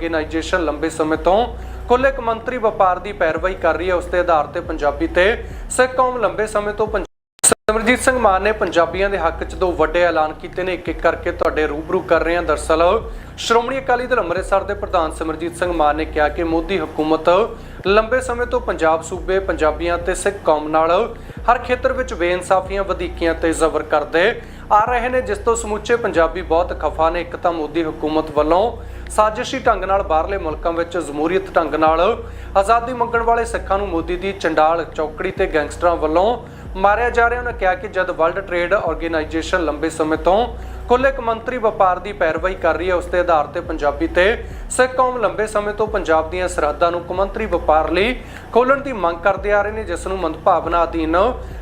Organisation ਲੰਬੇ ਸਮੇਂ ਤੋਂ ਕੁੱਲ ਇੱਕ ਮੰਤਰੀ ਵਪਾਰ ਦੀ ਪੈਰਵਾਈ ਕਰ ਰਹੀ ਹੈ, ਉਸ ਦੇ ਆਧਾਰ ਤੇ ਪੰਜਾਬੀ ਤੇ ਸਿੱਖ ਕੌਮ ਲੰਬੇ ਸਮੇਂ ਤੋਂ ਸਿਮਰਜੀਤ ਸਿੰਘ ਮਾਨ ਨੇ ਪੰਜਾਬੀਆਂ ਦੇ ਹੱਕ 'ਚ ਦੋ ਵੱਡੇ ਐਲਾਨ ਕੀਤੇ ਨੇ। ਇੱਕ ਇੱਕ ਕਰਕੇ ਤੁਹਾਡੇ ਰੂਬਰੂ ਕਰ ਰਹੇ ਹਾਂ। ਦਰਸਲ, ਸ਼੍ਰੋਮਣੀ ਅਕਾਲੀ ਦਲ ਅੰਮ੍ਰਿਤਸਰ ਦੇ ਪ੍ਰਧਾਨ ਸਿਮਰਜੀਤ ਸਿੰਘ ਮਾਨ ਨੇ ਕਿਹਾ ਕਿ ਮੋਦੀ ਹਕੂਮਤ ਲੰਬੇ ਸਮੇਂ ਤੋਂ ਪੰਜਾਬ ਸੂਬੇ, ਪੰਜਾਬੀਆਂ ਤੇ ਸਿੱਖ ਕੌਮ ਨਾਲ ਹਰ ਖੇਤਰ ਵਿੱਚ ਬੇਇਨਸਾਫੀਆਂ, ਵਧੀਕੀਆਂ ਤੇ ਜ਼ਬਰ ਕਰਦੇ ਆ ਰਹੇ ਨੇ, ਜਿਸ ਤੋਂ ਸਮੁੱਚੇ ਪੰਜਾਬੀ ਬਹੁਤ ਖਫਾ ਨੇ। ਇੱਕ ਤਾਂ ਮੋਦੀ ਹਕੂਮਤ ਵੱਲੋਂ ਸਾਜ਼ਿਸ਼ੀ ਢੰਗ ਨਾਲ ਬਾਹਰਲੇ ਮੁਲਕਾਂ ਵਿੱਚ ਜਮਹੂਰੀਅਤ ਢੰਗ ਨਾਲ ਆਜ਼ਾਦੀ ਮੰਗਣ ਵਾਲੇ ਸਿੱਖਾਂ ਨੂੰ ਮੋਦੀ ਦੀ ਚੰਡਾਲ ਚੌਕੜੀ ਤੇ ਗੈਂਗਸਟਰਾਂ ਵੱਲੋਂ ਮਾਰਿਆ ਜਾ ਰਿਹਾ। ਉਹਨਾਂ ਕਿਹਾ ਕਿ ਜਦ ਵਰਲਡ ਟ੍ਰੇਡ ਆਰਗੇਨਾਈਜੇਸ਼ਨ ਲੰਬੇ ਸਮੇਂ ਤੋਂ ਕੁੱਲ ਇੱਕ ਵਪਾਰ ਦੀ ਪੈਰਵਾਈ ਕਰ ਰਹੀ ਹੈ, ਉਸ ਦੇ ਆਧਾਰ ਤੇ ਪੰਜਾਬੀ ਤੇ ਸਿੱਖ ਕੌਮ ਲੰਬੇ ਸਮੇਂ ਤੋਂ ਪੰਜਾਬ ਦੀਆਂ ਸਰਹੱਦਾਂ ਨੂੰ ਕੌਮਾਂਤਰੀ ਵਪਾਰ ਲਈ ਖੋਲਣ ਦੀ ਮੰਗ ਕਰਦੇ ਆ ਰਹੇ ਨੇ, ਜਿਸ ਨੂੰ ਮੰਦਭਾਵਨਾ ਅਧੀਨ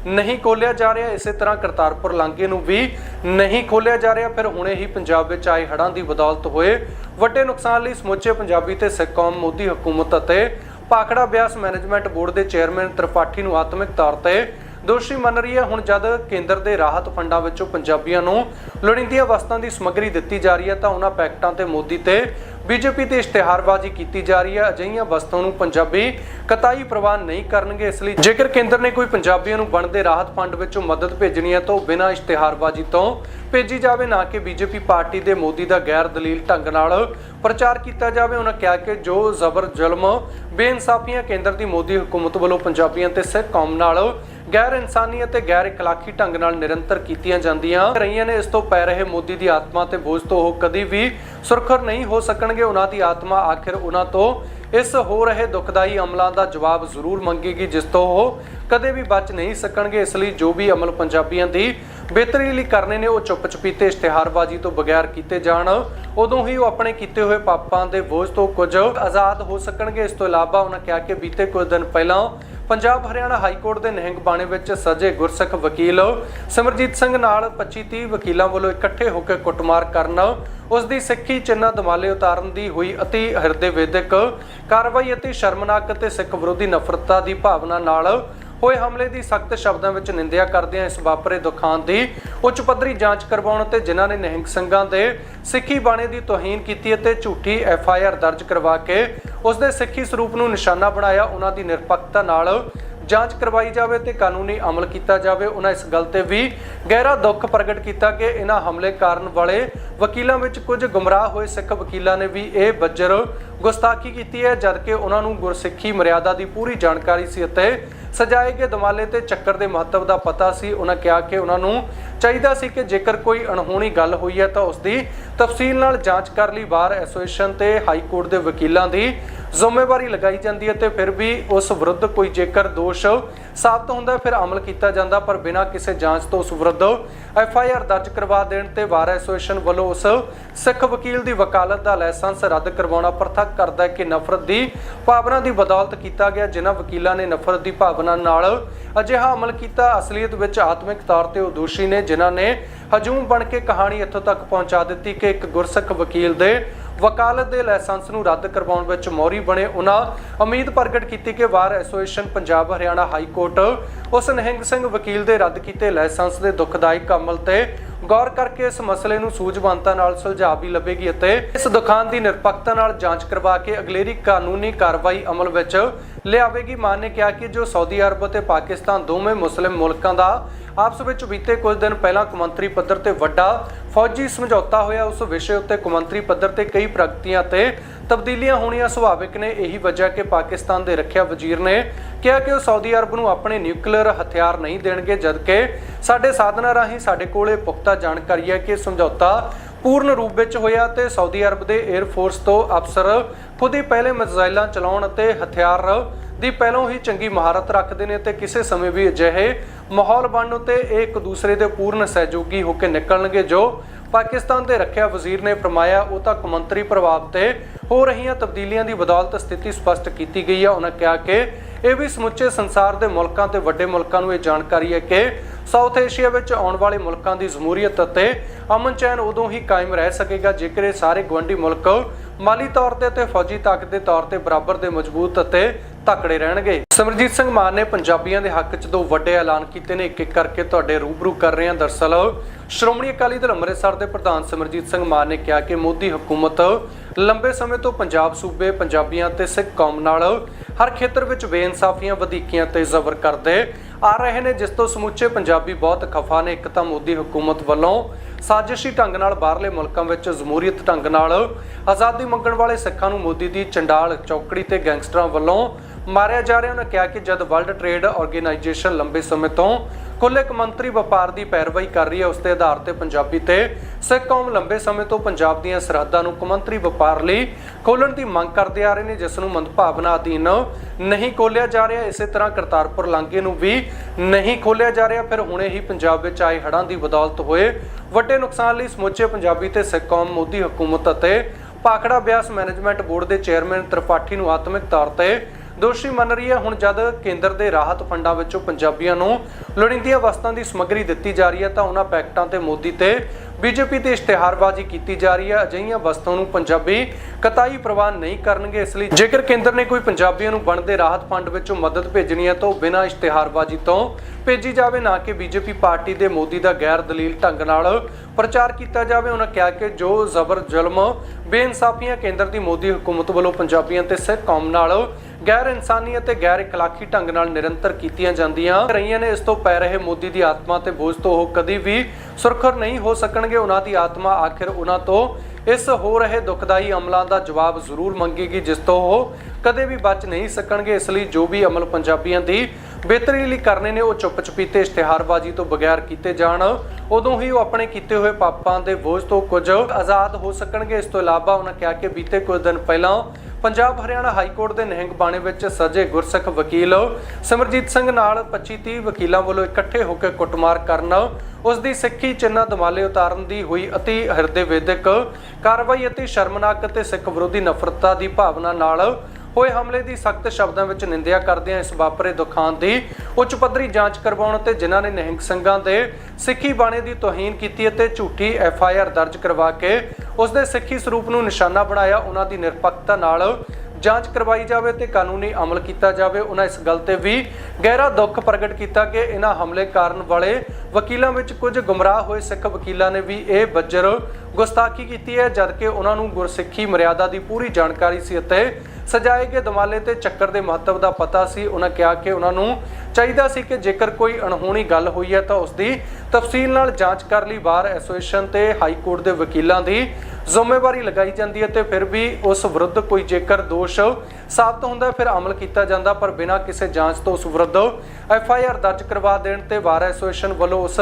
ਨਹੀਂ ਖੋਲਿਆ ਜਾ ਰਿਹਾ। ਇਸੇ ਤਰ੍ਹਾਂ ਕਰਤਾਰਪੁਰ ਲਾਂਘੇ ਨੂੰ ਵੀ ਨਹੀਂ ਖੋਲਿਆ ਜਾ ਰਿਹਾ। ਫਿਰ ਹੁਣੇ ਹੀ ਪੰਜਾਬ ਵਿੱਚ ਆਏ ਹੜ੍ਹਾਂ ਦੀ ਬਦੌਲਤ ਹੋਏ ਵੱਡੇ ਨੁਕਸਾਨ ਲਈ ਸਮੁੱਚੇ ਪੰਜਾਬੀ ਤੇ ਸਿੱਖ ਕੌਮ, ਮੋਦੀ ਹਕੂਮਤ ਅਤੇ ਪਾਖੜਾ ਬਿਆਸ ਮੈਨੇਜਮੈਂਟ ਬੋਰਡ ਦੇ ਚੇਅਰਮੈਨ ਤ੍ਰਿਪਾਠੀ ਨੂੰ ਆਤਮਿਕ ਤੌਰ ਤੇ ਦੋਸ਼ੀ ਮੰਨ ਰਹੀ ਹੈ। ਹੁਣ ਜਦ ਕੇਂਦਰ ਦੇ ਰਾਹਤ ਫੰਡਾਂ ਵਿੱਚੋਂ ਪੰਜਾਬੀਆਂ ਨੂੰ ਲੋੜੀਂਦੀਆਂ ਵਸਤਾਂ ਦੀ ਸਮੱਗਰੀ ਦਿੱਤੀ ਜਾ ਰਹੀ ਹੈ ਤਾਂ ਉਹਨਾਂ ਪੈਕਟਾਂ ਤੇ ਮੋਦੀ ਤੇ ਬੀਜੇਪੀ ਤੇ ਇਸ਼ਤਿਹਾਰਬਾਜ਼ੀ ਕੀਤੀ ਜਾ ਰਹੀ ਹੈ। ਅਜਿਹੀਆਂ ਵਸਤਾਂ ਨੂੰ ਪੰਜਾਬੀ ਕਤਾਈ ਪ੍ਰਵਾਨ ਨਹੀਂ ਕਰਨਗੇ, ਇਸ ਲਈ ਜੇਕਰ ਕੇਂਦਰ ਨੇ ਕੋਈ ਪੰਜਾਬੀਆਂ ਨੂੰ ਬਣਦੇ ਰਾਹਤ ਫੰਡ ਵਿੱਚੋਂ ਮਦਦ ਭੇਜਣੀ ਹੈ, ਤਾਂ ਬਿਨਾਂ ਇਸ਼ਤਿਹਾਰਬਾਜ਼ੀ ਤੋਂ ਭੇਜੀ ਜਾਵੇ, ਨਾ ਕਿ ਬੀਜੇਪੀ ਪਾਰਟੀ ਦੇ ਮੋਦੀ ਦਾ ਗੈਰ ਦਲੀਲ ਢੰਗ ਨਾਲ ਪ੍ਰਚਾਰ ਕੀਤਾ ਜਾਵੇ। ਉਹਨਾਂ ਕਿਹਾ ਕਿ ਜੋ ਜ਼ਬਰ ਜ਼ੁਲਮ ਬੇਇਨਸਾਫੀਆਂ ਕੇਂਦਰ ਦੀ ਮੋਦੀ ਹਕੂਮਤ ਵੱਲੋਂ ਪੰਜਾਬੀਆਂ ਤੇ ਸਿੱਖ ਕੌਮ ਨਾਲ ਗੈਰ ਇਨਸਾਨੀ ਅਤੇ ਗੈਰ ਇਖਲਾਕੀ ਢੰਗ ਨਾਲ ਨਿਰੰਤਰ ਕੀਤੀਆਂ ਜਾਂਦੀਆਂ ਰਹੀਆਂ ਨੇ, ਇਸ ਤੋਂ ਪੈ ਰਹੇ ਮੋਦੀ ਦੀ ਆਤਮਾ ਤੇ ਬੋਝ ਤੋਂ ਉਹ ਕਦੀ ਵੀ ਸੁਰਖਰ ਨਹੀਂ ਹੋ ਸਕਣਗੇ ਉਹਨਾਂ ਦੀ ਆਤਮਾ। ਆਖਿਰ ਉਹਨਾਂ ਤੋਂ ਇਸ ਹੋ ਰਹੇ ਦੁਖਦਾਈ ਅਮਲਾਂ ਦਾ ਜਵਾਬ ਜ਼ਰੂਰ ਮੰਗੇਗੀ, ਜਿਸ ਤੋਂ ਉਹ ਕਦੇ ਵੀ ਬਚ ਨਹੀਂ ਸਕਣਗੇ। ਇਸ ਲਈ ਜੋ ਵੀ ਅਮਲ ਪੰਜਾਬੀਆਂ ਦੀ ਬਿਹਤਰੀ ਲਈ ਕਰਨੇ ਨੇ, ਉਹ ਚੁੱਪ ਚਪੀਤੇ ਇਸ਼ਤਿਹਾਰਬਾਜ਼ੀ ਤੋਂ ਬਗੈਰ ਕੀਤੇ ਜਾਣ। ਉਦੋਂ ਹੀ ਉਹ ਆਪਣੇ ਕੀਤੇ ਹੋਏ ਪਾਪਾਂ ਦੇ ਬੋਝ ਤੋਂ ਕੁਝ ਆਜ਼ਾਦ ਹੋ ਸਕਣਗੇ। ਇਸ ਤੋਂ ਇਲਾਵਾ ਉਹਨਾਂ ਕਿਹਾ ਕਿ ਬੀਤੇ ਕੁਝ ਦਿਨ ਪਹਿਲਾਂ ਪੰਜਾਬ ਹਰਿਆਣਾ ਹਾਈ ਕੋਰਟ ਦੇ ਨਿਹੰਗ ਬਾਣੇ ਵਿੱਚ ਸਜੇ ਗੁਰਸਿੱਖ ਵਕੀਲ ਸਿਮਰਜੀਤ ਸਿੰਘ ਨਾਲ 25 30 ਵਕੀਲਾਂ ਵੱਲੋਂ ਇਕੱਠੇ ਹੋ ਕੇ ਕੁੱਟਮਾਰ ਕਰਨ। ਉਸ ਦੀ ਸਿੱਖੀ ਚਿੰਨਾ ਦਮਾਲੇ ਉਤਾਰਨ ਦੀ ਹੋਈ ਅਤੀ ਹਿਰਦੇ ਵੇਦਕ ਕਾਰਵਾਈ ਅਤੇ ਸ਼ਰਮਨਾਕ ਅਤੇ ਸਿੱਖ ਵਿਰੋਧੀ ਨਫ਼ਰਤਾਂ ਦੀ ਭਾਵਨਾ ਨਾਲ ਹੋਏ ਹਮਲੇ ਦੀ ਸਖਤ ਸ਼ਬਦਾਂ ਵਿੱਚ ਨਿੰਦਿਆ ਕਰਦਿਆਂ ਇਸ ਵਾਪਰੇ ਦੁਖਾਂਤ ਦੀ ਉੱਚ ਪੱਧਰੀ ਜਾਂਚ ਕਰਵਾਉਣ ਤੇ ਜਿਨ੍ਹਾਂ ਨੇ ਨਿਹੰਗ ਸਿੰਘਾਂ ਦੇ ਸਿੱਖੀ ਬਾਣੇ ਦੀ ਤੋਹੀਨ ਕੀਤੀ ਅਤੇ ਝੂਠੀ ਐਫ ਆਈ ਆਰ ਦਰਜ ਕਰਵਾ ਕੇ ਉਸ ਦੇ ਸਿੱਖੀ ਸਰੂਪ ਨੂੰ ਨਿਸ਼ਾਨਾ ਬਣਾਇਆ, ਉਹਨਾਂ ਦੀ ਨਿਰਪੱਖਤਾ ਨਾਲ ਜਾਂਚ ਕਰਵਾਈ ਜਾਵੇ ਤੇ ਕਾਨੂੰਨੀ ਅਮਲ ਕੀਤਾ ਜਾਵੇ। ਉਹਨਾਂ ਇਸ ਗੱਲ ਤੇ ਵੀ ਗਹਿਰਾ ਦੁੱਖ ਪ੍ਰਗਟ ਕੀਤਾ ਕਿ ਇਹਨਾਂ ਹਮਲੇ ਕਾਰਨ ਵਾਲੇ ਵਕੀਲਾਂ ਵਿੱਚ ਕੁਝ ਗੁੰਮਰਾਹ ਹੋਏ ਸਿੱਖ ਵਕੀਲਾਂ ਨੇ ਵੀ ਇਹ ਬੱਜਰ ਗੁਸਤਾਖੀ ਕੀਤੀ ਹੈ, ਜਦਕਿ ਉਹਨਾਂ ਨੂੰ ਗੁਰਸਿੱਖੀ ਮਰਿਆਦਾ ਦੀ ਪੂਰੀ ਜਾਣਕਾਰੀ ਸੀ ਅਤੇ ਸਜਾਏ ਗਏ ਦਮਾਲੇ ਤੇ ਚੱਕਰ ਦੇ ਮਹੱਤਵ ਦਾ ਪਤਾ ਸੀ। ਉਹਨਾਂ ਕਿਹਾ ਕਿ ਉਹਨਾਂ ਨੂੰ ਚਾਹੀਦਾ ਸੀ ਕਿ ਜੇਕਰ ਕੋਈ ਅਣਹੋਣੀ ਗੱਲ ਹੋਈ ਹੈ ਤਾਂ ਉਸ ਦੀ ਤਫਸੀਲ ਨਾਲ ਜਾਂਚ ਕਰ ਲਈ ਬਾਰ ਐਸੋਸੀਏਸ਼ਨ ਤੇ ਹਾਈ ਕੋਰਟ ਦੇ ਵਕੀਲਾਂ ਦੀ ਜ਼ਿੰਮੇਵਾਰੀ ਲਗਾਈ ਜਾਂਦੀ ਹੈ ਤੇ ਫਿਰ ਵੀ ਉਸ ਵਿਰੁੱਧ ਕੋਈ ਜੇਕਰ ਦੋਸ਼ ਸਾਬਤ ਹੁੰਦਾ ਫਿਰ ਅਮਲ ਕੀਤਾ ਜਾਂਦਾ, ਪਰ ਬਿਨਾਂ ਕਿਸੇ ਜਾਂਚ ਤੋਂ ਉਸ ਵਿਰੁੱਧ ਐਫ ਆਈ ਆਰ ਦਰਜ ਕਰਵਾ ਦੇਣ ਤੇ ਬਾਰ ਐਸੋਸੀਏਸ਼ਨ ਵੱਲੋਂ ਉਸ ਸਿੱਖ ਵਕੀਲ ਦੀ ਵਕਾਲਤ ਦਾ ਲਾਇਸੈਂਸ ਰੱਦ ਕਰਵਾਉਣਾ ਪ੍ਰਥਕ ਕਰਦਾ ਹੈ ਕਿ ਨਫ਼ਰਤ ਦੀ ਭਾਵਨਾ ਦੀ ਬਦੌਲਤ ਕੀਤਾ ਗਿਆ। ਜਿਨ੍ਹਾਂ ਵਕੀਲਾਂ ਨੇ ਨਫ਼ਰਤ ਦੀ ਭਾਵਨਾ ਨਾਲ ਅਜਿਹਾ ਅਮਲ ਕੀਤਾ, ਅਸਲੀਅਤ ਵਿੱਚ ਆਤਮਿਕ ਤੌਰ ਤੇ ਉਹ ਦੋਸ਼ੀ ਨੇ, ਜਿਨ੍ਹਾਂ ਨੇ ਹਜੂਮ ਬਣ ਕੇ ਕਹਾਣੀ ਇੱਥੋਂ ਤੱਕ ਪਹੁੰਚਾ ਦਿੱਤੀ ਕਿ ਇੱਕ ਗੁਰਸਿੱਖ ਵਕੀਲ ਦੇ ਵਕਾਲਤ ਦੇ ਲਾਇਸੈਂਸ ਨੂੰ ਰੱਦ ਕਰਵਾਉਣ ਵਿੱਚ ਮੌਰੀ ਬਣੇ ਉਹਨਾਂ ਉਮੀਦ ਪ੍ਰਗਟ ਕੀਤੀ ਕਿ bar association Punjab Haryana high court ਉਸ ਨਿਹੰਗ ਸਿੰਘ ਵਕੀਲ ਦੇ ਰੱਦ ਕੀਤੇ ਲਾਇਸੈਂਸ ਦੇ ਦੁਖਦਾਇਕ ਅਮਲ ਤੇ ਗੌਰ ਕਰਕੇ ਇਸ ਮਸਲੇ ਨੂੰ ਸੂਝਵਾਨਤਾ ਨਾਲ ਸੁਲਝਾ ਵੀ ਲੱਭੇਗੀ ਅਤੇ ਇਸ ਦੁਕਾਨ ਦੀ ਨਿਰਪੱਖਤਾ ਨਾਲ ਜਾਂਚ ਕਰਵਾ ਕੇ ਅਗਲੇਰੀ ਕਾਨੂੰਨੀ ਕਾਰਵਾਈ ਅਮਲ ਵਿੱਚ ਲਿਆਵੇਗੀ। ਮਾਨ ਨੇ ਕਿਹਾ ਕਿ ਜੋ ਸਾਊਦੀ ਅਰਬ ਅਤੇ ਪਾਕਿਸਤਾਨ ਦੋਵੇਂ ਮੁਸਲਿਮ ਮੁਲਕਾਂ ਦਾ ਆਪਸ ਵਿੱਚ ਬੀਤੇ ਕੁਝ ਦਿਨ ਪਹਿਲਾਂ ਕੌਮਾਂਤਰੀ ਪੱਧਰ ਤੇ ਵੱਡਾ ਫੌਜੀ ਸਮਝੌਤਾ ਹੋਇਆ, ਉਸ ਵਿਸ਼ੇ ਉੱਤੇ ਕੌਮਾਂਤਰੀ ਪੱਧਰ ਤੇ ਕਈ ਪ੍ਰਗਤੀਆਂ ਤੇ ਤਬਦੀਲੀਆਂ ਹੋਣੀਆਂ ਸੁਭਾਵਿਕ ਨੇ। ਇਹੀ ਵਜ੍ਹਾ ਕਿ ਪਾਕਿਸਤਾਨ ਦੇ ਰੱਖਿਆ ਵਜ਼ੀਰ ਨੇ ਕਿਹਾ ਕਿ ਉਹ ਸਾਊਦੀ ਅਰਬ ਨੂੰ ਆਪਣੇ ਨਿਊਕਲੀਅਰ ਹਥਿਆਰ ਨਹੀਂ ਦੇਣਗੇ, ਜਦਕਿ ਸਾਡੇ ਸਾਧਨਾਂ ਰਾਹੀਂ ਸਾਡੇ ਕੋਲੇ ਪੁਖਤਾ ਜਾਣਕਾਰੀ ਹੈ ਕਿ ਸਮਝੌਤਾ ਪੂਰਨ ਰੂਪ ਵਿੱਚ ਹੋਇਆ ਤੇ ਸਾਊਦੀ ਅਰਬ ਦੇ 에ਅਰ ਫੋਰਸ ਤੋਂ ਅਫਸਰ ਖੁਦ ਹੀ ਪਹਿਲੇ ਮਿਜ਼ਾਈਲਾਂ ਚਲਾਉਣ ਅਤੇ ਹਥਿਆਰ ਦੀ ਪਹਿਲੋਂ ਹੀ ਚੰਗੀ ਮਹਾਰਤ ਰੱਖਦੇ ਨੇ ਤੇ ਕਿਸੇ ਸਮੇਂ ਵੀ ਅਜਿਹੇ ਮਾਹੌਲ ਬਣਨ ਉਤੇ ਇਹ ਇੱਕ ਦੂਸਰੇ ਦੇ ਪੂਰਨ ਸਹਿਯੋਗੀ ਹੋ ਕੇ ਨਿਕਲਣਗੇ, ਜੋ ਪਾਕਿਸਤਾਨ ਦੇ ਰੱਖਿਆ ਵਜ਼ੀਰ ਨੇ ਫਰਮਾਇਆ, ਉਹ ਤਾਂ ਕੌਮਾਂਤਰੀ ਪ੍ਰਭਾਵ ਤੇ ਹੋ ਰਹੀਆਂ ਤਬਦੀਲੀਆਂ ਦੀ ਬਦੌਲਤ ਸਥਿਤੀ ਸਪਸ਼ਟ ਕੀਤੀ ਗਈ ਹੈ ਉਹਨਾਂ ਕਿਹਾ ਕਿ ਇਹ ਵੀ ਸਮੁੱਚੇ ਸੰਸਾਰ ਦੇ ਮੁਲਕਾਂ ਤੇ ਵੱਡੇ ਮੁਲਕਾਂ ਨੂੰ ਇਹ ਜਾਣਕਾਰੀ ਹੈ ਕਿ ਸਾਊਥ ਏਸ਼ੀਆ ਵਿੱਚ ਆਉਣ ਵਾਲੇ ਮੁਲਕਾਂ ਦੀ ਜਮਹੂਰੀਅਤ ਅਤੇ ਅਮਨ ਚੈਨ ਉਦੋਂ ਹੀ ਕਾਇਮ ਰਹਿ ਸਕੇਗਾ, ਜੇਕਰ ਇਹ ਸਾਰੇ ਗਵੰਡੀ ਮੁਲਕ ਮਾਲੀ ਤੌਰ ਤੇ ਅਤੇ ਫੌਜੀ ਤਾਕਤ ਦੇ ਤੌਰ ਤੇ ਬਰਾਬਰ ਦੇ ਮਜ਼ਬੂਤ ਅਤੇ ਤਕੜੇ ਰਹਿਣਗੇ। ਸਿਮਰਜੀਤ ਸਿੰਘ ਮਾਨ ਨੇ ਪੰਜਾਬੀਆਂ ਦੇ ਹੱਕ 'ਚ ਦੋ ਵੱਡੇ ਐਲਾਨ ਕੀਤੇ ਨੇ। ਇੱਕ ਇੱਕ ਕਰਕੇ ਤੁਹਾਡੇ ਰੂਬਰੂ ਕਰ ਰਹੇ ਹਾਂ। ਦਰਸਲ ਸ਼੍ਰੋਮਣੀ ਅਕਾਲੀ ਦਲ ਅੰਮ੍ਰਿਤਸਰ ਦੇ ਪ੍ਰਧਾਨ ਸਿਮਰਜੀਤ ਸਿੰਘ ਮਾਨ ਨੇ ਕਿਹਾ ਕਿ ਮੋਦੀ ਹਕੂਮਤ ਲੰਬੇ ਸਮੇਂ ਤੋਂ ਪੰਜਾਬ ਸੂਬੇ, ਪੰਜਾਬੀਆਂ ਤੇ ਸਿੱਖ ਕੌਮ ਨਾਲ ਹਰ ਖੇਤਰ ਵਿੱਚ ਬੇਇਨਸਾਫੀਆਂ, ਵਧੀਕੀਆਂ ਤੇ ਜ਼ਬਰ ਕਰਦੇ ਆ ਰਹੇ ਨੇ, ਜਿਸ ਤੋਂ ਸਮੁੱਚੇ ਪੰਜਾਬੀ ਬਹੁਤ ਖਫਾ ਨੇ। ਇੱਕ ਤਾਂ ਮੋਦੀ ਹਕੂਮਤ ਵੱਲੋਂ ਸਾਜ਼ਿਸ਼ੀ ਢੰਗ ਨਾਲ ਬਾਹਰਲੇ ਮੁਲਕਾਂ ਵਿੱਚ ਜਮਹੂਰੀਅਤ ਢੰਗ ਨਾਲ ਆਜ਼ਾਦੀ ਮੰਗਣ ਵਾਲੇ ਸਿੱਖਾਂ ਨੂੰ ਮੋਦੀ ਦੀ ਚੰਡਾਲ ਚੌਕੜੀ ਤੇ ਗੈਂਗਸਟਰਾਂ ਵੱਲੋਂ ਮਾਰਿਆ ਜਾ ਰਿਹਾ ਉਹਨਾਂ ਕਿਹਾ ਕਿ ਜਦ ਵਰਲਡ ਟ੍ਰੇਡ ਆਰਗੇਨਾਈਜੇਸ਼ਨ ਲੰਬੇ ਸਮੇਂ ਤੋਂ ਕੁੱਲ ਇੱਕ ਮੰਤਰੀ ਵਪਾਰ ਦੀ ਪੈਰਵਾਈ ਕਰ ਰਹੀ ਹੈ, ਉਸ ਦੇ ਆਧਾਰ ਤੇ ਪੰਜਾਬੀ ਤੇ ਸਿੱਖ ਕੌਮ ਲੰਬੇ ਸਮੇਂ ਤੋਂ ਪੰਜਾਬ ਦੀਆਂ ਸਰਹੱਦਾਂ ਨੂੰ ਕੌਮਾਂਤਰੀ ਵਪਾਰ ਲਈ ਖੋਲਣ ਦੀ ਮੰਗ ਕਰਦੇ ਆ ਰਹੇ ਨੇ, ਜਿਸ ਨੂੰ ਮੰਦਭਾਵਨਾ ਅਧੀਨ ਨਹੀਂ ਖੋਲਿਆ ਜਾ ਰਿਹਾ। ਇਸੇ ਤਰ੍ਹਾਂ ਕਰਤਾਰਪੁਰ ਲਾਂਘੇ ਨੂੰ ਵੀ ਨਹੀਂ ਖੋਲਿਆ ਜਾ ਰਿਹਾ। ਫਿਰ ਹੁਣੇ ਹੀ ਪੰਜਾਬ ਵਿੱਚ ਆਏ ਹੜ੍ਹਾਂ ਦੀ ਬਦੌਲਤ ਹੋਏ ਵੱਡੇ ਨੁਕਸਾਨ ਲਈ ਸਮੁੱਚੇ ਪੰਜਾਬੀ ਤੇ ਸਿੱਖ ਕੌਮ, ਮੋਦੀ ਹਕੂਮਤ ਅਤੇ ਪਾਖੜਾ ਬਿਆਸ ਮੈਨੇਜਮੈਂਟ ਬੋਰਡ ਦੇ ਚੇਅਰਮੈਨ ਤ੍ਰਿਪਾਠੀ ਨੂੰ ਆਤਮਿਕ ਤੌਰ ਤੇ ਦੋਸ਼ੀ ਮੰਨ ਰਹੀ ਹੈ। ਹੁਣ ਜਦ ਕੇਂਦਰ ਦੇ ਰਾਹਤ ਫੰਡਾਂ ਵਿੱਚੋਂ ਪੰਜਾਬੀਆਂ ਨੂੰ ਲੋੜੀਂਦੀਆਂ ਵਸਤਾਂ ਦੀ ਸਮੱਗਰੀ ਦਿੱਤੀ ਜਾ ਰਹੀ ਹੈ, ਤਾਂ ਉਹਨਾਂ ਪੈਕਟਾਂ ਤੇ ਮੋਦੀ ਤੇ ਬੀਜੇਪੀ ਤੇ ਇਸ਼ਤਿਹਾਰਬਾਜ਼ੀ ਕੀਤੀ ਜਾ ਰਹੀ ਹੈ। ਅਜਿਹੀਆਂ ਵਸਤਾਂ ਨੂੰ ਪੰਜਾਬੀ ਕਤਾਈ ਪ੍ਰਵਾਨ ਨਹੀਂ ਕਰਨਗੇ, ਇਸ ਲਈ ਜੇਕਰ ਕੇਂਦਰ ਨੇ ਕੋਈ ਪੰਜਾਬੀਆਂ ਨੂੰ ਬਣਦੇ ਰਾਹਤ ਫੰਡ ਵਿੱਚੋਂ ਮਦਦ ਭੇਜਣੀ ਹੈ, ਤਾਂ ਉਹ ਬਿਨਾਂ ਇਸ਼ਤਿਹਾਰਬਾਜ਼ੀ ਤੋਂ ਭੇਜੀ ਜਾਵੇ, ਨਾ ਕਿ ਬੀਜੇਪੀ ਪਾਰਟੀ ਦੇ ਮੋਦੀ ਦਾ ਗੈਰ ਦਲੀਲ ਢੰਗ ਨਾਲ ਪ੍ਰਚਾਰ ਕੀਤਾ ਜਾਵੇ। ਉਹਨਾਂ ਕਿਹਾ ਕਿ ਜੋ ਜ਼ਬਰ ਜ਼ੁਲਮ ਬੇਇਨਸਾਫੀਆਂ ਕੇਂਦਰ ਦੀ ਮੋਦੀ ਹਕੂਮਤ ਵੱਲੋਂ ਪੰਜਾਬੀਆਂ ਤੇ ਸਿੱਖ ਕੌਮ ਨਾਲ ਗੈਰ ਇਨਸਾਨੀ ਅਤੇ ਗੈਰ ਇਖਲਾਕੀ ਢੰਗ ਨਾਲ ਨਿਰੰਤਰ ਕੀਤੀਆਂ ਜਾਂਦੀਆਂ ਰਹੀਆਂ ਨੇ। ਇਸ ਤੋਂ ਪੈ ਰਹੇ ਮੋਦੀ ਦੀ ਆਤਮਾ ਤੇ ਬੋਝ ਤੋਂ ਉਹ ਕਦੀ ਵੀ ਸੁਰਖਰ ਨਹੀਂ ਹੋ ਸਕਣਗੇ। ਉਹਨਾਂ ਦੀ ਆਤਮਾ ਆਖਿਰ ਉਹਨਾਂ ਤੋਂ ਇਸ ਹੋ ਰਹੇ ਦੁਖਦਾਈ ਅਮਲਾਂ ਦਾ ਜਵਾਬ ਜ਼ਰੂਰ ਮੰਗੇਗੀ, ਜਿਸ ਤੋਂ ਉਹ ਕਦੇ ਵੀ ਬਚ ਨਹੀਂ ਸਕਣਗੇ, ਇਸ ਲਈ ਜੋ ਵੀ ਅਮਲ ਪੰਜਾਬੀਆਂ ਦੀ ਬਿਹਤਰੀ ਲਈ ਕਰਨੇ ਨੇ, ਉਹ ਚੁੱਪ ਚਪੀਤੇ ਇਸ਼ਤਿਹਾਰਬਾਜ਼ੀ ਤੋਂ ਬਗੈਰ ਕੀਤੇ ਜਾਣ। ਉਦੋਂ ਹੀ ਉਹ ਆਪਣੇ ਕੀਤੇ ਹੋਏ ਪਾਪਾਂ ਦੇ ਬੋਝ ਤੋਂ ਕੁਝ ਆਜ਼ਾਦ ਹੋ ਸਕਣਗੇ। ਇਸ ਤੋਂ ਇਲਾਵਾ ਉਹਨਾਂ ਕਿਹਾ ਕਿ ਬੀਤੇ ਕੁਝ ਦਿਨ ਪਹਿਲਾਂ ਪੰਜਾਬ ਹਰਿਆਣਾ ਹਾਈ ਕੋਰਟ ਦੇ ਨਿਹੰਗ ਬਾਣੇ ਵਿੱਚ ਸਜੇ ਗੁਰਸਿੱਖ ਵਕੀਲ ਸਿਮਰਜੀਤ ਸਿੰਘ ਨਾਲ 25-30 ਵਕੀਲਾਂ ਵੱਲੋਂ ਇਕੱਠੇ ਹੋ ਕੇ ਕੁੱਟਮਾਰ ਕਰਨ, ਉਸ ਦੀ ਸਿੱਖੀ ਚਿੰਨਾ ਦਮਾਲੇ ਉਤਾਰਨ ਦੀ ਹੋਈ ਅਤੀ ਹਿਰਦੇ ਵੇਦਕ ਕਾਰਵਾਈ ਅਤੇ ਸ਼ਰਮਨਾਕ ਅਤੇ ਸਿੱਖ ਵਿਰੋਧੀ ਨਫ਼ਰਤਾ ਦੀ ਭਾਵਨਾ ਨਾਲ ਹੋਏ ਹਮਲੇ ਦੀ ਸਖਤ ਸ਼ਬਦਾਂ ਵਿੱਚ ਨਿੰਦਿਆ ਕਰਦਿਆਂ ਇਸ ਵਾਪਰੇ ਦੁਖਾਂ ਦੀ ਉੱਚ ਪੱਧਰੀ ਜਾਂਚ ਕਰਵਾਉਣ ਤੇ ਜਿਨ੍ਹਾਂ ਨੇ ਨਿਹੰਗ ਸਿੰਘਾਂ ਦੇ ਸਿੱਖੀ ਬਾਣੇ ਦੀ ਤੋਹੀਨ ਕੀਤੀ ਅਤੇ ਝੂਠੀ ਐਫ ਆਈ ਆਰ ਦਰਜ ਕਰਵਾ ਕੇ ਉਸ ਦੇ ਸਿੱਖੀ ਸਰੂਪ ਨੂੰ ਨਿਸ਼ਾਨਾ ਬਣਾਇਆ, ਉਹਨਾਂ ਦੀ ਨਿਰਪੱਖਤਾ ਨਾਲ ਜਾਂਚ ਕਰਵਾਈ ਜਾਵੇ ਤੇ ਕਾਨੂੰਨੀ ਅਮਲ ਕੀਤਾ ਜਾਵੇ। ਉਹਨਾਂ ਇਸ ਗੱਲ ਤੇ ਵੀ ਗਹਿਰਾ ਦੁੱਖ ਪ੍ਰਗਟ ਕੀਤਾ ਕਿ ਇਹਨਾਂ ਹਮਲੇ ਕਾਰਨ ਵਾਲੇ ਵਕੀਲਾਂ ਵਿੱਚ ਕੁਝ ਗੁੰਮਰਾਹ ਹੋਏ ਸਿੱਖ ਵਕੀਲਾਂ ਨੇ ਵੀ ਇਹ ਬੱਜਰ ਗੁਸਤਾਖੀ ਕੀਤੀ ਹੈ, ਜਦਕਿ ਉਹਨਾਂ ਨੂੰ ਗੁਰਸਿੱਖੀ ਮਰਿਆਦਾ ਦੀ ਪੂਰੀ ਜਾਣਕਾਰੀ ਸੀ ਅਤੇ ਸਜਾਏ ਗਏ ਦਮਾਲੇ ਤੇ ਚੱਕਰ ਦੇ ਮਹੱਤਵ ਦਾ ਪਤਾ ਸੀ। ਉਹਨਾਂ ਕਿਹਾ ਕਿ ਉਹਨਾਂ ਨੂੰ ਚਾਹੀਦਾ ਸੀ ਕਿ ਜੇਕਰ ਕੋਈ ਅਣਹੋਣੀ ਗੱਲ ਹੋਈ ਹੈ ਤਾਂ ਉਸ ਦੀ ਤਫਸੀਲ ਨਾਲ ਜਾਂਚ ਕਰ ਲਈ। ਬਾਰ ਐਸੋਸੀਏਸ਼ਨ ਤੇ ਹਾਈ ਕੋਰਟ ਦੇ ਵਕੀਲਾਂ ਦੀ ਜ਼ਿੰਮੇਵਾਰੀ ਲਗਾਈ ਜਾਂਦੀ ਹੈ ਤੇ ਫਿਰ ਵੀ ਉਸ ਵਿਰੁੱਧ ਕੋਈ ਜੇਕਰ ਦੋਸ਼ ਸਾਬਤ ਹੁੰਦਾ ਫਿਰ ਅਮਲ ਕੀਤਾ ਜਾਂਦਾ, ਪਰ ਬਿਨਾਂ ਕਿਸੇ ਜਾਂਚ ਤੋਂ ਉਸ ਵਿਰੁੱਧ ਐਫ ਆਈ ਆਰ ਦਰਜ ਕਰਵਾ ਦੇਣ ਤੇ ਬਾਰ ਐਸੋਸੀਏਸ਼ਨ ਵੱਲੋਂ ਉਸ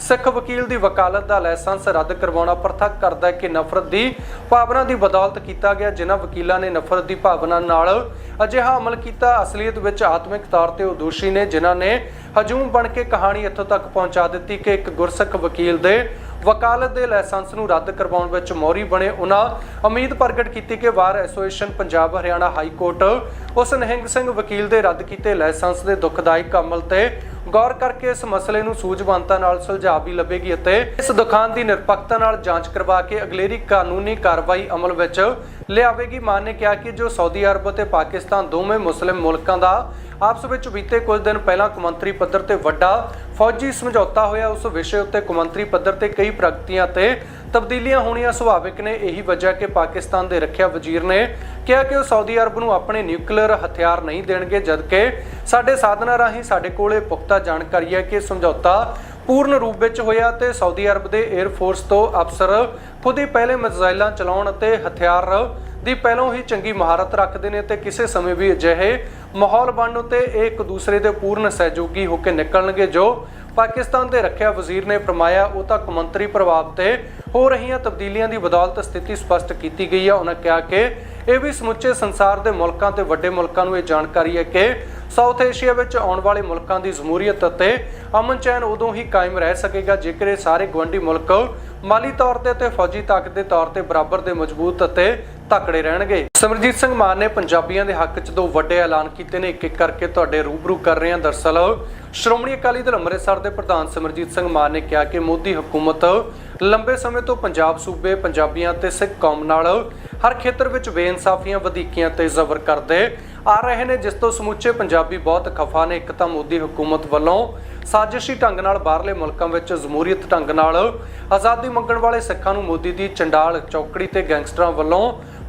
ਸਿੱਖ ਵਕੀਲ ਦੀ ਵਕਾਲਤ ਦਾ ਲਾਇਸੈਂਸ ਰੱਦ ਕਰਵਾਉਣਾ ਪ੍ਰਤੱਖ ਕਰਦਾ ਹੈ ਕਿ ਨਫ਼ਰਤ ਦੀ ਭਾਵਨਾ ਦੀ ਬਦੌਲਤ ਕੀਤਾ ਗਿਆ, ਜਿਨ੍ਹਾਂ ਵਕੀਲਾਂ ਨੇ ਨਫ਼ਰਤ ਦੀ ਭਾਵਨਾ ਨਾਲ ਅਜਿਹਾ ਅਮਲ ਕੀਤਾ। ਅਸਲੀਅਤ ਵਿੱਚ ਆਤਮਿਕ ਤੌਰ ਤੇ ਉਹ ਦੋਸ਼ੀ ਨੇ, ਜਿਨ੍ਹਾਂ ਨੇ ਹਜੂਮ ਬਣ ਕੇ ਕਹਾਣੀ ਇੱਥੋਂ ਤੱਕ ਪਹੁੰਚਾ ਦਿੱਤੀ ਕਿ ਇੱਕ ਗੁਰਸਿੱਖ ਵਕੀਲ ਦੇ ਵਕਾਲਤ ਦੇ ਲਾਇਸੈਂਸ ਨੂੰ ਰੱਦ ਕਰਵਾਉਣ ਵਿੱਚ ਮੋਹਰੀ ਬਣੇ ਉਹਨਾਂ ਉਮੀਦ ਪ੍ਰਗਟ ਕੀਤੀ ਕਿ bar association Punjab Haryana high court ਉਸ ਨਿਹੰਗ ਸਿੰਘ ਵਕੀਲ ਦੇ ਰੱਦ ਕੀਤੇ ਲਾਇਸੈਂਸ ਦੇ ਦੁਖਦਾਇਕ ਅਮਲ ਤੇ ਗੌਰ ਕਰਕੇ ਇਸ ਮਸਲੇ ਨੂੰ ਸੂਝਵਾਨਤਾ ਨਾਲ ਸੁਲਝਾ ਵੀ ਲੱਭੇਗੀ ਅਤੇ ਇਸ ਦੁਕਾਨ ਦੀ ਨਿਰਪੱਖਤਾ ਨਾਲ ਜਾਂਚ ਕਰਵਾ ਕੇ ਅਗਲੇਰੀ ਕਾਨੂੰਨੀ ਕਾਰਵਾਈ ਅਮਲ ਵਿੱਚ ਲਿਆਵੇਗੀ। ਮਾਨ ਨੇ ਕਿਹਾ ਕਿ ਜੋ ਸਾਊਦੀ ਅਰਬ ਅਤੇ ਪਾਕਿਸਤਾਨ ਦੋਵੇਂ ਮੁਸਲਿਮ ਮੁਲਕਾਂ ਦਾ ਆਪਸ ਵਿੱਚ ਬੀਤੇ ਕੁਝ ਦਿਨ ਪਹਿਲਾਂ ਕੌਮਾਂਤਰੀ ਪੱਧਰ ਤੇ ਵੱਡਾ ਫੌਜੀ ਸਮਝੌਤਾ ਹੋਇਆ, ਉਸ ਵਿਸ਼ੇ ਉੱਤੇ ਕੌਮਾਂਤਰੀ ਪੱਧਰ ਤੇ ਕਈ ਪ੍ਰਗਤੀਆਂ ਤੇ ਤਬਦੀਲੀਆਂ ਹੋਣੀਆਂ ਸੁਭਾਵਿਕ ਨੇ। ਇਹੀ ਵਜ੍ਹਾ ਕਿ ਪਾਕਿਸਤਾਨ ਦੇ ਰੱਖਿਆ ਵਜ਼ੀਰ ਨੇ ਕਿਹਾ ਕਿ ਉਹ ਸਾਊਦੀ ਅਰਬ ਨੂੰ ਆਪਣੇ ਨਿਊਕਲੀਅਰ ਹਥਿਆਰ ਨਹੀਂ ਦੇਣਗੇ, ਜਦਕਿ ਸਾਡੇ ਸਾਧਨਾਂ ਰਾਹੀਂ ਸਾਡੇ ਕੋਲੇ ਪੁਖਤਾ ਜਾਣਕਾਰੀ ਹੈ ਕਿ ਸਮਝੌਤਾ ਪੂਰਨ ਰੂਪ ਵਿੱਚ ਹੋਇਆ ਤੇ ਸਾਊਦੀ ਅਰਬ ਦੇ 에ਅਰ ਫੋਰਸ ਤੋਂ ਅਫਸਰ ਖੁਦ ਹੀ ਪਹਿਲੇ ਮਿਜ਼ਾਈਲਾਂ ਚਲਾਉਣ ਅਤੇ ਹਥਿਆਰ ਦੀ ਪਹਿਲਾਂ ਹੀ ਚੰਗੀ ਮਹਾਰਤ ਰੱਖਦੇ ਨੇ ਤੇ ਕਿਸੇ ਸਮੇਂ ਵੀ ਅਜਿਹੇ ਮਾਹੌਲ ਬਣਨ ਉਤੇ ਇਹ ਇੱਕ ਦੂਸਰੇ ਦੇ ਪੂਰਨ ਸਹਿਯੋਗੀ ਹੋ ਕੇ ਨਿਕਲਣਗੇ ਜੋ ਪਾਕਿਸਤਾਨ ਦੇ ਰੱਖਿਆ ਵਜ਼ੀਰ ਨੇ ਫਰਮਾਇਆ, ਉਹ ਤਾਂ ਕੌਮਾਂਤਰੀ ਪ੍ਰਭਾਵ ਤੇ ਹੋ ਰਹੀਆਂ ਤਬਦੀਲੀਆਂ ਦੀ ਬਦੌਲਤ ਸਥਿਤੀ ਸਪਸ਼ਟ ਕੀਤੀ ਗਈ ਹੈ ਉਹਨਾਂ ਕਿਹਾ ਕਿ ਇਹ ਵੀ ਸਮੁੱਚੇ ਸੰਸਾਰ ਦੇ ਮੁਲਕਾਂ ਤੇ ਵੱਡੇ ਮੁਲਕਾਂ ਨੂੰ ਇਹ ਜਾਣਕਾਰੀ ਹੈ ਕਿ ਸਾਊਥ ਏਸ਼ੀਆ ਵਿੱਚ ਆਉਣ ਵਾਲੇ ਮੁਲਕਾਂ ਦੀ ਜਮਹੂਰੀਅਤ ਅਤੇ ਅਮਨ ਚੈਨ ਉਦੋਂ ਹੀ ਕਾਇਮ ਰਹਿ ਸਕੇਗਾ, ਜੇਕਰ ਇਹ ਸਾਰੇ ਗਵੰਡੀ ਮੁਲਕ ਮਾਲੀ ਤੌਰ ਤੇ ਤੇ ਫੌਜੀ ਤਾਕਤ ਦੇ ਤੌਰ ਤੇ ਬਰਾਬਰ ਦੇ ਮਜ਼ਬੂਤ ਅਤੇ ਤਕੜੇ ਰਹਿਣਗੇ। ਸਿਮਰਜੀਤ ਸਿੰਘ ਮਾਨ ਨੇ ਪੰਜਾਬੀਆਂ ਦੇ ਹੱਕ 'ਚ ਦੋ ਵੱਡੇ ਐਲਾਨ ਕੀਤੇ ਨੇ। ਇੱਕ ਇੱਕ ਕਰਕੇ ਤੁਹਾਡੇ ਰੂਬਰੂ ਕਰ ਰਹੇ ਹਾਂ। ਦਰਸਲ, ਸ਼੍ਰੋਮਣੀ ਅਕਾਲੀ ਦਲ ਅੰਮ੍ਰਿਤਸਰ ਦੇ ਪ੍ਰਧਾਨ ਸਿਮਰਜੀਤ ਸਿੰਘ ਮਾਨ ਨੇ ਕਿਹਾ ਕਿ ਮੋਦੀ ਹਕੂਮਤ ਲੰਬੇ ਸਮੇਂ ਤੋਂ ਪੰਜਾਬ ਸੂਬੇ, ਪੰਜਾਬੀਆਂ ਤੇ ਸਿੱਖ ਕੌਮ ਨਾਲ ਹਰ ਖੇਤਰ ਵਿੱਚ ਬੇਇਨਸਾਫੀਆਂ, ਵਧੀਕੀਆਂ ਤੇ ਜ਼ਬਰ ਕਰਦੇ ਆ ਰਹੇ ਨੇ, ਜਿਸ ਤੋਂ ਸਮੁੱਚੇ ਪੰਜਾਬੀ ਬਹੁਤ ਖਫਾ ਨੇ। ਇੱਕ ਤਾਂ ਮੋਦੀ ਹਕੂਮਤ ਵੱਲੋਂ ਸਾਜ਼ਿਸ਼ੀ ਢੰਗ ਨਾਲ ਬਾਹਰਲੇ ਮੁਲਕਾਂ ਵਿੱਚ ਜਮਹੂਰੀਅਤ ਢੰਗ ਨਾਲ ਆਜ਼ਾਦੀ ਮੰਗਣ ਵਾਲੇ ਸਿੱਖਾਂ ਨੂੰ ਮੋਦੀ ਦੀ ਚੰਡਾਲ ਚੌਕੜੀ ਤੇ ਗੈਂਗਸਟਰਾਂ ਵੱਲੋਂ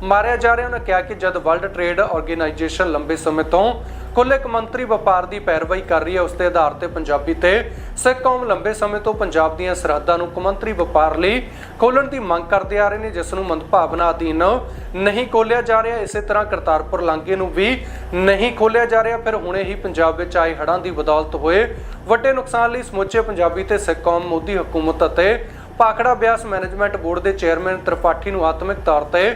ਮਾਰਿਆ ਜਾ ਰਿਹਾ ਉਹਨਾਂ ਕਿਹਾ ਕਿ ਜਦ ਵਰਲਡ ਟ੍ਰੇਡ ਆਰਗੇਨਾਈਜੇਸ਼ਨ ਲੰਬੇ ਸਮੇਂ ਤੋਂ ਕੁੱਲ ਇੱਕ ਮੰਤਰੀ ਵਪਾਰ ਦੀ ਪੈਰਵਾਈ ਕਰ ਰਹੀ ਹੈ, ਉਸ ਦੇ ਆਧਾਰ ਤੇ ਪੰਜਾਬੀ ਤੇ ਸਿੱਖ ਕੌਮ ਲੰਬੇ ਸਮੇਂ ਤੋਂ ਪੰਜਾਬ ਦੀਆਂ ਸਰਹੱਦਾਂ ਨੂੰ ਕੌਮਾਂਤਰੀ ਵਪਾਰ ਲਈ ਖੋਲਣ ਦੀ ਮੰਗ ਕਰਦੇ ਆ ਰਹੇ ਨੇ, ਜਿਸ ਨੂੰ ਮੰਦਭਾਵਨਾ ਅਧੀਨ ਨਹੀਂ ਖੋਲਿਆ ਜਾ ਰਿਹਾ। ਇਸੇ ਤਰ੍ਹਾਂ ਕਰਤਾਰਪੁਰ ਲਾਂਘੇ ਨੂੰ ਵੀ ਨਹੀਂ ਖੋਲਿਆ ਜਾ ਰਿਹਾ। ਫਿਰ ਹੁਣੇ ਹੀ ਪੰਜਾਬ ਵਿੱਚ ਆਏ ਹੜ੍ਹਾਂ ਦੀ ਬਦੌਲਤ ਹੋਏ ਵੱਡੇ ਨੁਕਸਾਨ ਲਈ ਸਮੁੱਚੇ ਪੰਜਾਬੀ ਤੇ ਸਿੱਖ ਕੌਮ, ਮੋਦੀ ਹਕੂਮਤ ਅਤੇ ਪਾਖੜਾ ਬਿਆਸ ਮੈਨੇਜਮੈਂਟ ਬੋਰਡ ਦੇ ਚੇਅਰਮੈਨ ਤ੍ਰਿਪਾਠੀ ਨੂੰ ਆਤਮਿਕ ਤੌਰ ਤੇ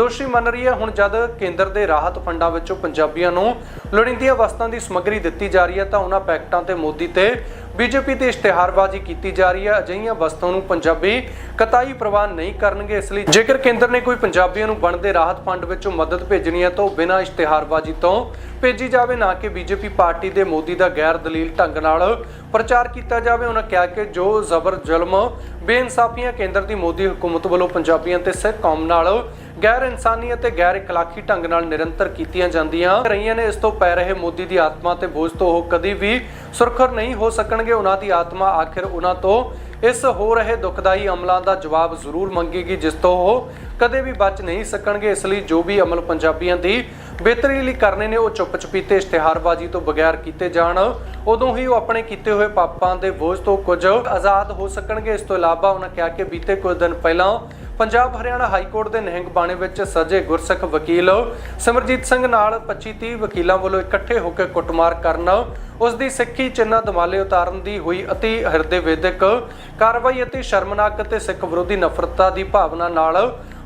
ਦੋਸ਼ੀ ਮੰਨ ਰਹੀ ਹੈ। ਹੁਣ ਜਦ ਕੇਂਦਰ ਦੇ ਰਾਹਤ ਫੰਡਾਂ ਵਿੱਚੋਂ ਪੰਜਾਬੀਆਂ ਨੂੰ ਲੋੜੀਂਦੀਆਂ ਵਸਤਾਂ ਦੀ ਸਮੱਗਰੀ ਦਿੱਤੀ ਜਾ ਰਹੀ ਹੈ, ਤਾਂ ਉਹਨਾਂ ਪੈਕਟਾਂ ਤੇ ਮੋਦੀ ਤੇ ਬੀਜੇਪੀ ਤੇ ਇਸ਼ਤਿਹਾਰਬਾਜ਼ੀ ਕੀਤੀ ਜਾ ਰਹੀ ਹੈ। ਅਜਿਹੀਆਂ ਵਸਤਾਂ ਨੂੰ ਪੰਜਾਬੀ ਕਤਾਈ ਪ੍ਰਵਾਨ ਨਹੀਂ ਕਰਨਗੇ, ਇਸ ਲਈ ਜੇਕਰ ਕੇਂਦਰ ਨੇ ਕੋਈ ਪੰਜਾਬੀਆਂ ਨੂੰ ਬਣਦੇ ਰਾਹਤ ਫੰਡ ਵਿੱਚੋਂ ਮਦਦ ਭੇਜਣੀ ਹੈ, ਤਾਂ ਉਹ ਬਿਨਾਂ ਇਸ਼ਤਿਹਾਰਬਾਜ਼ੀ ਤੋਂ ਭੇਜੀ ਜਾਵੇ, ਨਾ ਕਿ ਬੀਜੇਪੀ ਪਾਰਟੀ ਦੇ ਮੋਦੀ ਦਾ ਗੈਰ ਦਲੀਲ ਢੰਗ ਨਾਲ ਪ੍ਰਚਾਰ ਕੀਤਾ ਜਾਵੇ। ਉਹਨਾਂ ਕਿਹਾ ਕਿ ਜੋ ਜ਼ਬਰ ਜ਼ੁਲਮ ਬੇਇਨਸਾਫੀਆਂ ਕੇਂਦਰ ਦੀ ਮੋਦੀ ਹਕੂਮਤ ਵੱਲੋਂ ਪੰਜਾਬੀਆਂ ਤੇ ਸਿੱਖ ਕੌਮ ਨਾਲ ਗੈਰ ਇਨਸਾਨੀ ਅਤੇ ਗੈਰ ਇਖਲਾਕੀ ਢੰਗ ਨਾਲ ਨਿਰੰਤਰ ਕੀਤੀਆਂ ਜਾਂਦੀਆਂ ਰਹੀਆਂ ਨੇ। ਇਸ ਤੋਂ ਪੈ ਰਹੇ ਮੋਦੀ ਦੀ ਆਤਮਾ ਤੇ ਬੋਝ ਤੋਂ ਉਹ ਕਦੀ ਵੀ ਸੁਰਖਰ ਨਹੀਂ ਹੋ ਸਕਣਗੇ। ਉਹਨਾਂ ਦੀ ਆਤਮਾ ਆਖਿਰ ਉਹਨਾਂ ਤੋਂ ਇਸ ਹੋ ਰਹੇ ਦੁਖਦਾਈ ਅਮਲਾਂ ਦਾ ਜਵਾਬ ਜ਼ਰੂਰ ਮੰਗੇਗੀ, ਜਿਸ ਤੋਂ ਉਹ ਕਦੇ ਵੀ ਬਚ ਨਹੀਂ ਸਕਣਗੇ। ਇਸ ਲਈ ਜੋ ਵੀ ਅਮਲ ਪੰਜਾਬੀਆਂ ਦੀ ਬਿਹਤਰੀ ਲਈ ਕਰਨੇ ਨੇ, ਉਹ ਚੁੱਪ ਚਪੀਤੇ ਇਸ਼ਤਿਹਾਰਬਾਜ਼ੀ ਤੋਂ ਬਗੈਰ ਕੀਤੇ ਜਾਣ। ਉਦੋਂ ਹੀ ਉਹ ਆਪਣੇ ਕੀਤੇ ਹੋਏ ਪਾਪਾਂ ਦੇ ਬੋਝ ਤੋਂ ਕੁਝ ਆਜ਼ਾਦ ਹੋ ਸਕਣਗੇ। ਇਸ ਤੋਂ ਇਲਾਵਾ ਉਹਨਾਂ ਕਿਹਾ ਕਿ ਬੀਤੇ ਕੁਝ ਦਿਨ ਪਹਿਲਾਂ ਪੰਜਾਬ ਹਰਿਆਣਾ ਹਾਈ ਕੋਰਟ ਦੇ ਨਿਹੰਗ ਬਾਣੇ ਵਿੱਚ ਸਜੇ ਗੁਰਸਿੱਖ ਵਕੀਲ ਸਿਮਰਜੀਤ ਸਿੰਘ ਨਾਲ 25-30 ਵਕੀਲਾਂ ਵੱਲੋਂ ਇਕੱਠੇ ਹੋ ਕੇ ਕੁੱਟਮਾਰ ਕਰਨ। ਉਸ ਦੀ ਸਿੱਖੀ ਚਿੰਨਾ ਦਮਾਲੇ ਉਤਾਰਨ ਦੀ ਹੋਈ ਅਤੀ ਹਿਰਦੇ ਵੇਦਕ ਕਾਰਵਾਈ ਅਤੇ ਸ਼ਰਮਨਾਕ ਅਤੇ ਸਿੱਖ ਵਿਰੋਧੀ ਨਫ਼ਰਤਾ ਦੀ ਭਾਵਨਾ ਨਾਲ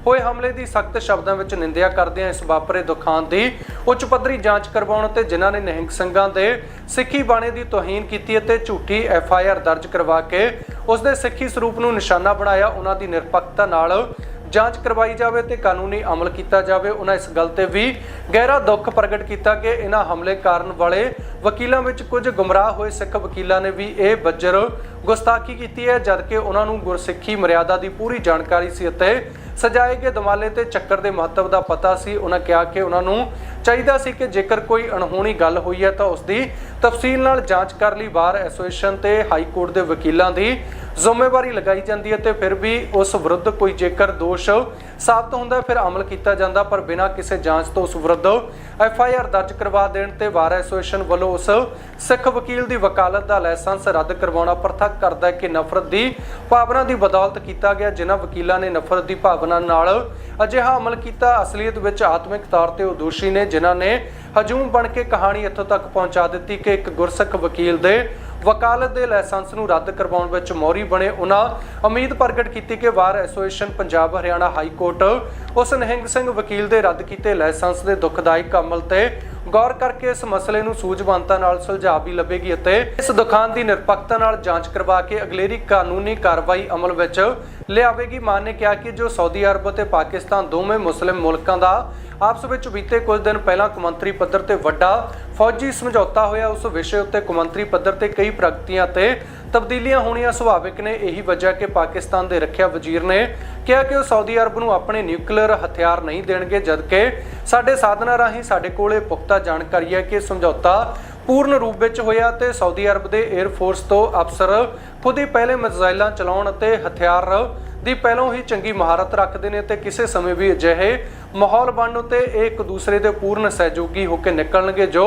ਹੋਏ ਹਮਲੇ ਦੀ ਸਖਤ ਸ਼ਬਦਾਂ ਵਿੱਚ ਨਿੰਦਿਆ ਕਰਦਿਆਂ ਇਸ ਵਾਪਰੇ ਦੁਖਾਂਤ ਦੀ ਉੱਚ ਪੱਧਰੀ ਜਾਂਚ ਕਰਵਾਉਣ ਤੇ ਜਿਨ੍ਹਾਂ ਨੇ ਨਿਹੰਗ ਸਿੰਘਾਂ ਦੇ ਸਿੱਖੀ ਬਾਣੇ ਦੀ ਤੋਹੀਨ ਕੀਤੀ ਅਤੇ ਝੂਠੀ ਐਫ ਆਈ ਆਰ ਦਰਜ ਕਰਵਾ ਕੇ ਉਸ ਦੇ ਸਿੱਖੀ ਸਰੂਪ ਨੂੰ ਨਿਸ਼ਾਨਾ ਬਣਾਇਆ, ਉਹਨਾਂ ਦੀ ਨਿਰਪੱਖਤਾ ਨਾਲ ਜਾਂਚ ਕਰਵਾਈ ਜਾਵੇ ਤੇ ਕਾਨੂੰਨੀ ਅਮਲ ਕੀਤਾ ਜਾਵੇ। ਉਹਨਾਂ ਇਸ ਗੱਲ ਤੇ ਵੀ ਗਹਿਰਾ ਦੁੱਖ ਪ੍ਰਗਟ ਕੀਤਾ ਕਿ ਇਹਨਾਂ ਹਮਲੇ ਕਾਰਨ ਵਾਲੇ ਵਕੀਲਾਂ ਵਿੱਚ ਕੁਝ ਗੁੰਮਰਾਹ ਹੋਏ ਸਿੱਖ ਵਕੀਲਾਂ ਨੇ ਵੀ ਇਹ ਬੱਜਰ ਗੁਸਤਾਖੀ ਕੀਤੀ ਹੈ, ਜਦਕਿ ਉਹਨਾਂ ਨੂੰ ਗੁਰਸਿੱਖੀ ਮਰਿਆਦਾ ਦੀ ਪੂਰੀ ਜਾਣਕਾਰੀ ਸੀ ਅਤੇ ਸਜਾਏ ਗਏ ਦਮਾਲੇ ਤੇ ਚੱਕਰ ਦੇ ਮਹੱਤਵ ਦਾ ਪਤਾ ਸੀ। ਉਹਨਾਂ ਕਿਹਾ ਕਿ ਉਹਨਾਂ ਨੂੰ ਚਾਹੀਦਾ ਸੀ ਕਿ ਜੇਕਰ ਕੋਈ ਅਣਹੋਣੀ ਗੱਲ ਹੋਈ ਹੈ ਤਾਂ ਉਸ ਦੀ ਤਫਸੀਲ ਨਾਲ ਜਾਂਚ ਕਰ ਲਈ। ਬਾਰ ਐਸੋਸੀਏਸ਼ਨ ਤੇ ਹਾਈ ਕੋਰਟ ਦੇ ਵਕੀਲਾਂ ਦੀ ਜ਼ਿੰਮੇਵਾਰੀ ਲਗਾਈ ਜਾਂਦੀ ਹੈ ਤੇ ਫਿਰ ਵੀ ਉਸ ਵਿਰੁੱਧ ਕੋਈ ਜੇਕਰ ਦੋਸ਼ ਸਾਬਤ ਹੁੰਦਾ ਫਿਰ ਅਮਲ ਕੀਤਾ ਜਾਂਦਾ, ਪਰ ਬਿਨਾਂ ਕਿਸੇ ਜਾਂਚ ਤੋਂ ਉਸ ਵਿਰੁੱਧ ਐਫ ਆਈ ਆਰ ਦਰਜ ਕਰਵਾ ਦੇਣ ਤੇ ਬਾਰ ਐਸੋਸੀਏਸ਼ਨ ਵੱਲੋਂ ਉਸ ਸਿੱਖ ਵਕੀਲ ਦੀ ਵਕਾਲਤ ਦਾ ਲਾਇਸੈਂਸ ਰੱਦ ਕਰਵਾਉਣਾ ਪ੍ਰਤੱਖ ਕਰਦਾ ਹੈ ਕਿ ਨਫ਼ਰਤ ਦੀ ਭਾਵਨਾ ਦੀ ਬਦੌਲਤ ਕੀਤਾ ਗਿਆ। ਜਿਨ੍ਹਾਂ ਵਕੀਲਾਂ ਨੇ ਨਫ਼ਰਤ ਦੀ ਭਾਵਨਾ ਨਾਲ ਅਜਿਹਾ ਅਮਲ ਕੀਤਾ, ਅਸਲੀਅਤ ਵਿੱਚ ਆਤਮਿਕ ਤੌਰ ਤੇ ਉਹ ਦੋਸ਼ੀ ਨੇ ਜਿਨ੍ਹਾਂ ਨੇ ਹਜੂਮ ਬਣ ਕੇ ਕਹਾਣੀ ਇੱਥੋਂ ਤੱਕ ਪਹੁੰਚਾ ਦਿੱਤੀ ਕਿ ਇੱਕ ਗੁਰਸਿੱਖ ਵਕੀਲ ਦੇ ਵਕਾਲਤ ਦੇ ਲਾਇਸੈਂਸ ਨੂੰ ਰੱਦ ਕਰਵਾਉਣ ਵਿੱਚ ਮੋਹਰੀ ਬਣੇ ਉਹਨਾਂ ਉਮੀਦ ਪ੍ਰਗਟ ਕੀਤੀ ਕਿ bar association Punjab Haryana high court ਉਸ ਨਿਹੰਗ ਸਿੰਘ ਵਕੀਲ ਦੇ ਰੱਦ ਕੀਤੇ ਲਾਇਸੈਂਸ ਦੇ ਦੁਖਦਾਇਕ ਅਮਲ ਤੇ ਗੌਰ ਕਰਕੇ ਇਸ ਮਸਲੇ ਨੂੰ ਸੂਝਵਾਨਤਾ ਨਾਲ ਸੁਲਝਾ ਵੀ ਲੱਭੇਗੀ ਅਤੇ ਇਸ ਦੁਕਾਨ ਦੀ ਨਿਰਪੱਖਤਾ ਨਾਲ ਜਾਂਚ ਕਰਵਾ ਕੇ ਅਗਲੇਰੀ ਕਾਨੂੰਨੀ ਕਾਰਵਾਈ ਅਮਲ ਵਿੱਚ ਲਿਆਵੇਗੀ। ਮਾਨ ਨੇ ਕਿਹਾ ਕਿ ਜੋ ਸਾਊਦੀ ਅਰਬ ਅਤੇ ਪਾਕਿਸਤਾਨ ਦੋਵੇਂ ਮੁਸਲਿਮ ਮੁਲਕਾਂ ਦਾ ਆਪਸ ਵਿੱਚ ਬੀਤੇ ਕੁਝ ਦਿਨ ਪਹਿਲਾਂ ਕੌਮਾਂਤਰੀ ਪੱਧਰ ਤੇ ਵੱਡਾ ਫੌਜੀ ਸਮਝੌਤਾ ਹੋਇਆ, ਉਸ ਵਿਸ਼ੇ ਉੱਤੇ ਕੌਮਾਂਤਰੀ ਪੱਧਰ ਤੇ ਕਈ ਪ੍ਰਗਤੀਆਂ ਤੇ ਤਬਦੀਲੀਆਂ ਹੋਣੀਆਂ ਸੁਭਾਵਿਕ ਨੇ। ਇਹੀ ਵਜ੍ਹਾ ਕਿ ਪਾਕਿਸਤਾਨ ਦੇ ਰੱਖਿਆ ਵਜ਼ੀਰ ਨੇ ਕਿਹਾ ਕਿ ਉਹ ਸਾਊਦੀ ਅਰਬ ਨੂੰ ਆਪਣੇ ਨਿਊਕਲੀਅਰ ਹਥਿਆਰ ਨਹੀਂ ਦੇਣਗੇ, ਜਦਕਿ ਸਾਡੇ ਸਾਧਨਾਂ ਰਾਹੀਂ ਸਾਡੇ ਕੋਲੇ ਪੁਖਤਾ ਜਾਣਕਾਰੀ ਹੈ ਕਿ ਸਮਝੌਤਾ ਪੂਰਨ ਰੂਪ ਵਿੱਚ ਹੋਇਆ ਤੇ ਸਾਊਦੀ ਅਰਬ ਦੇ 에ਅਰ ਫੋਰਸ ਤੋਂ ਅਫਸਰ ਖੁਦ ਹੀ ਪਹਿਲੇ ਮਿਜ਼ਾਈਲਾਂ ਚਲਾਉਣ ਅਤੇ ਹਥਿਆਰ ਦੀ ਪਹਿਲਾਂ ਹੀ ਚੰਗੀ ਮਹਾਰਤ ਰੱਖਦੇ ਨੇ ਤੇ ਕਿਸੇ ਸਮੇਂ ਵੀ ਅਜਿਹੇ ਮਾਹੌਲ ਬਣਨ ਉਤੇ ਇਹ ਇੱਕ ਦੂਸਰੇ ਦੇ ਪੂਰਨ ਸਹਿਯੋਗੀ ਹੋ ਕੇ ਨਿਕਲਣਗੇ ਜੋ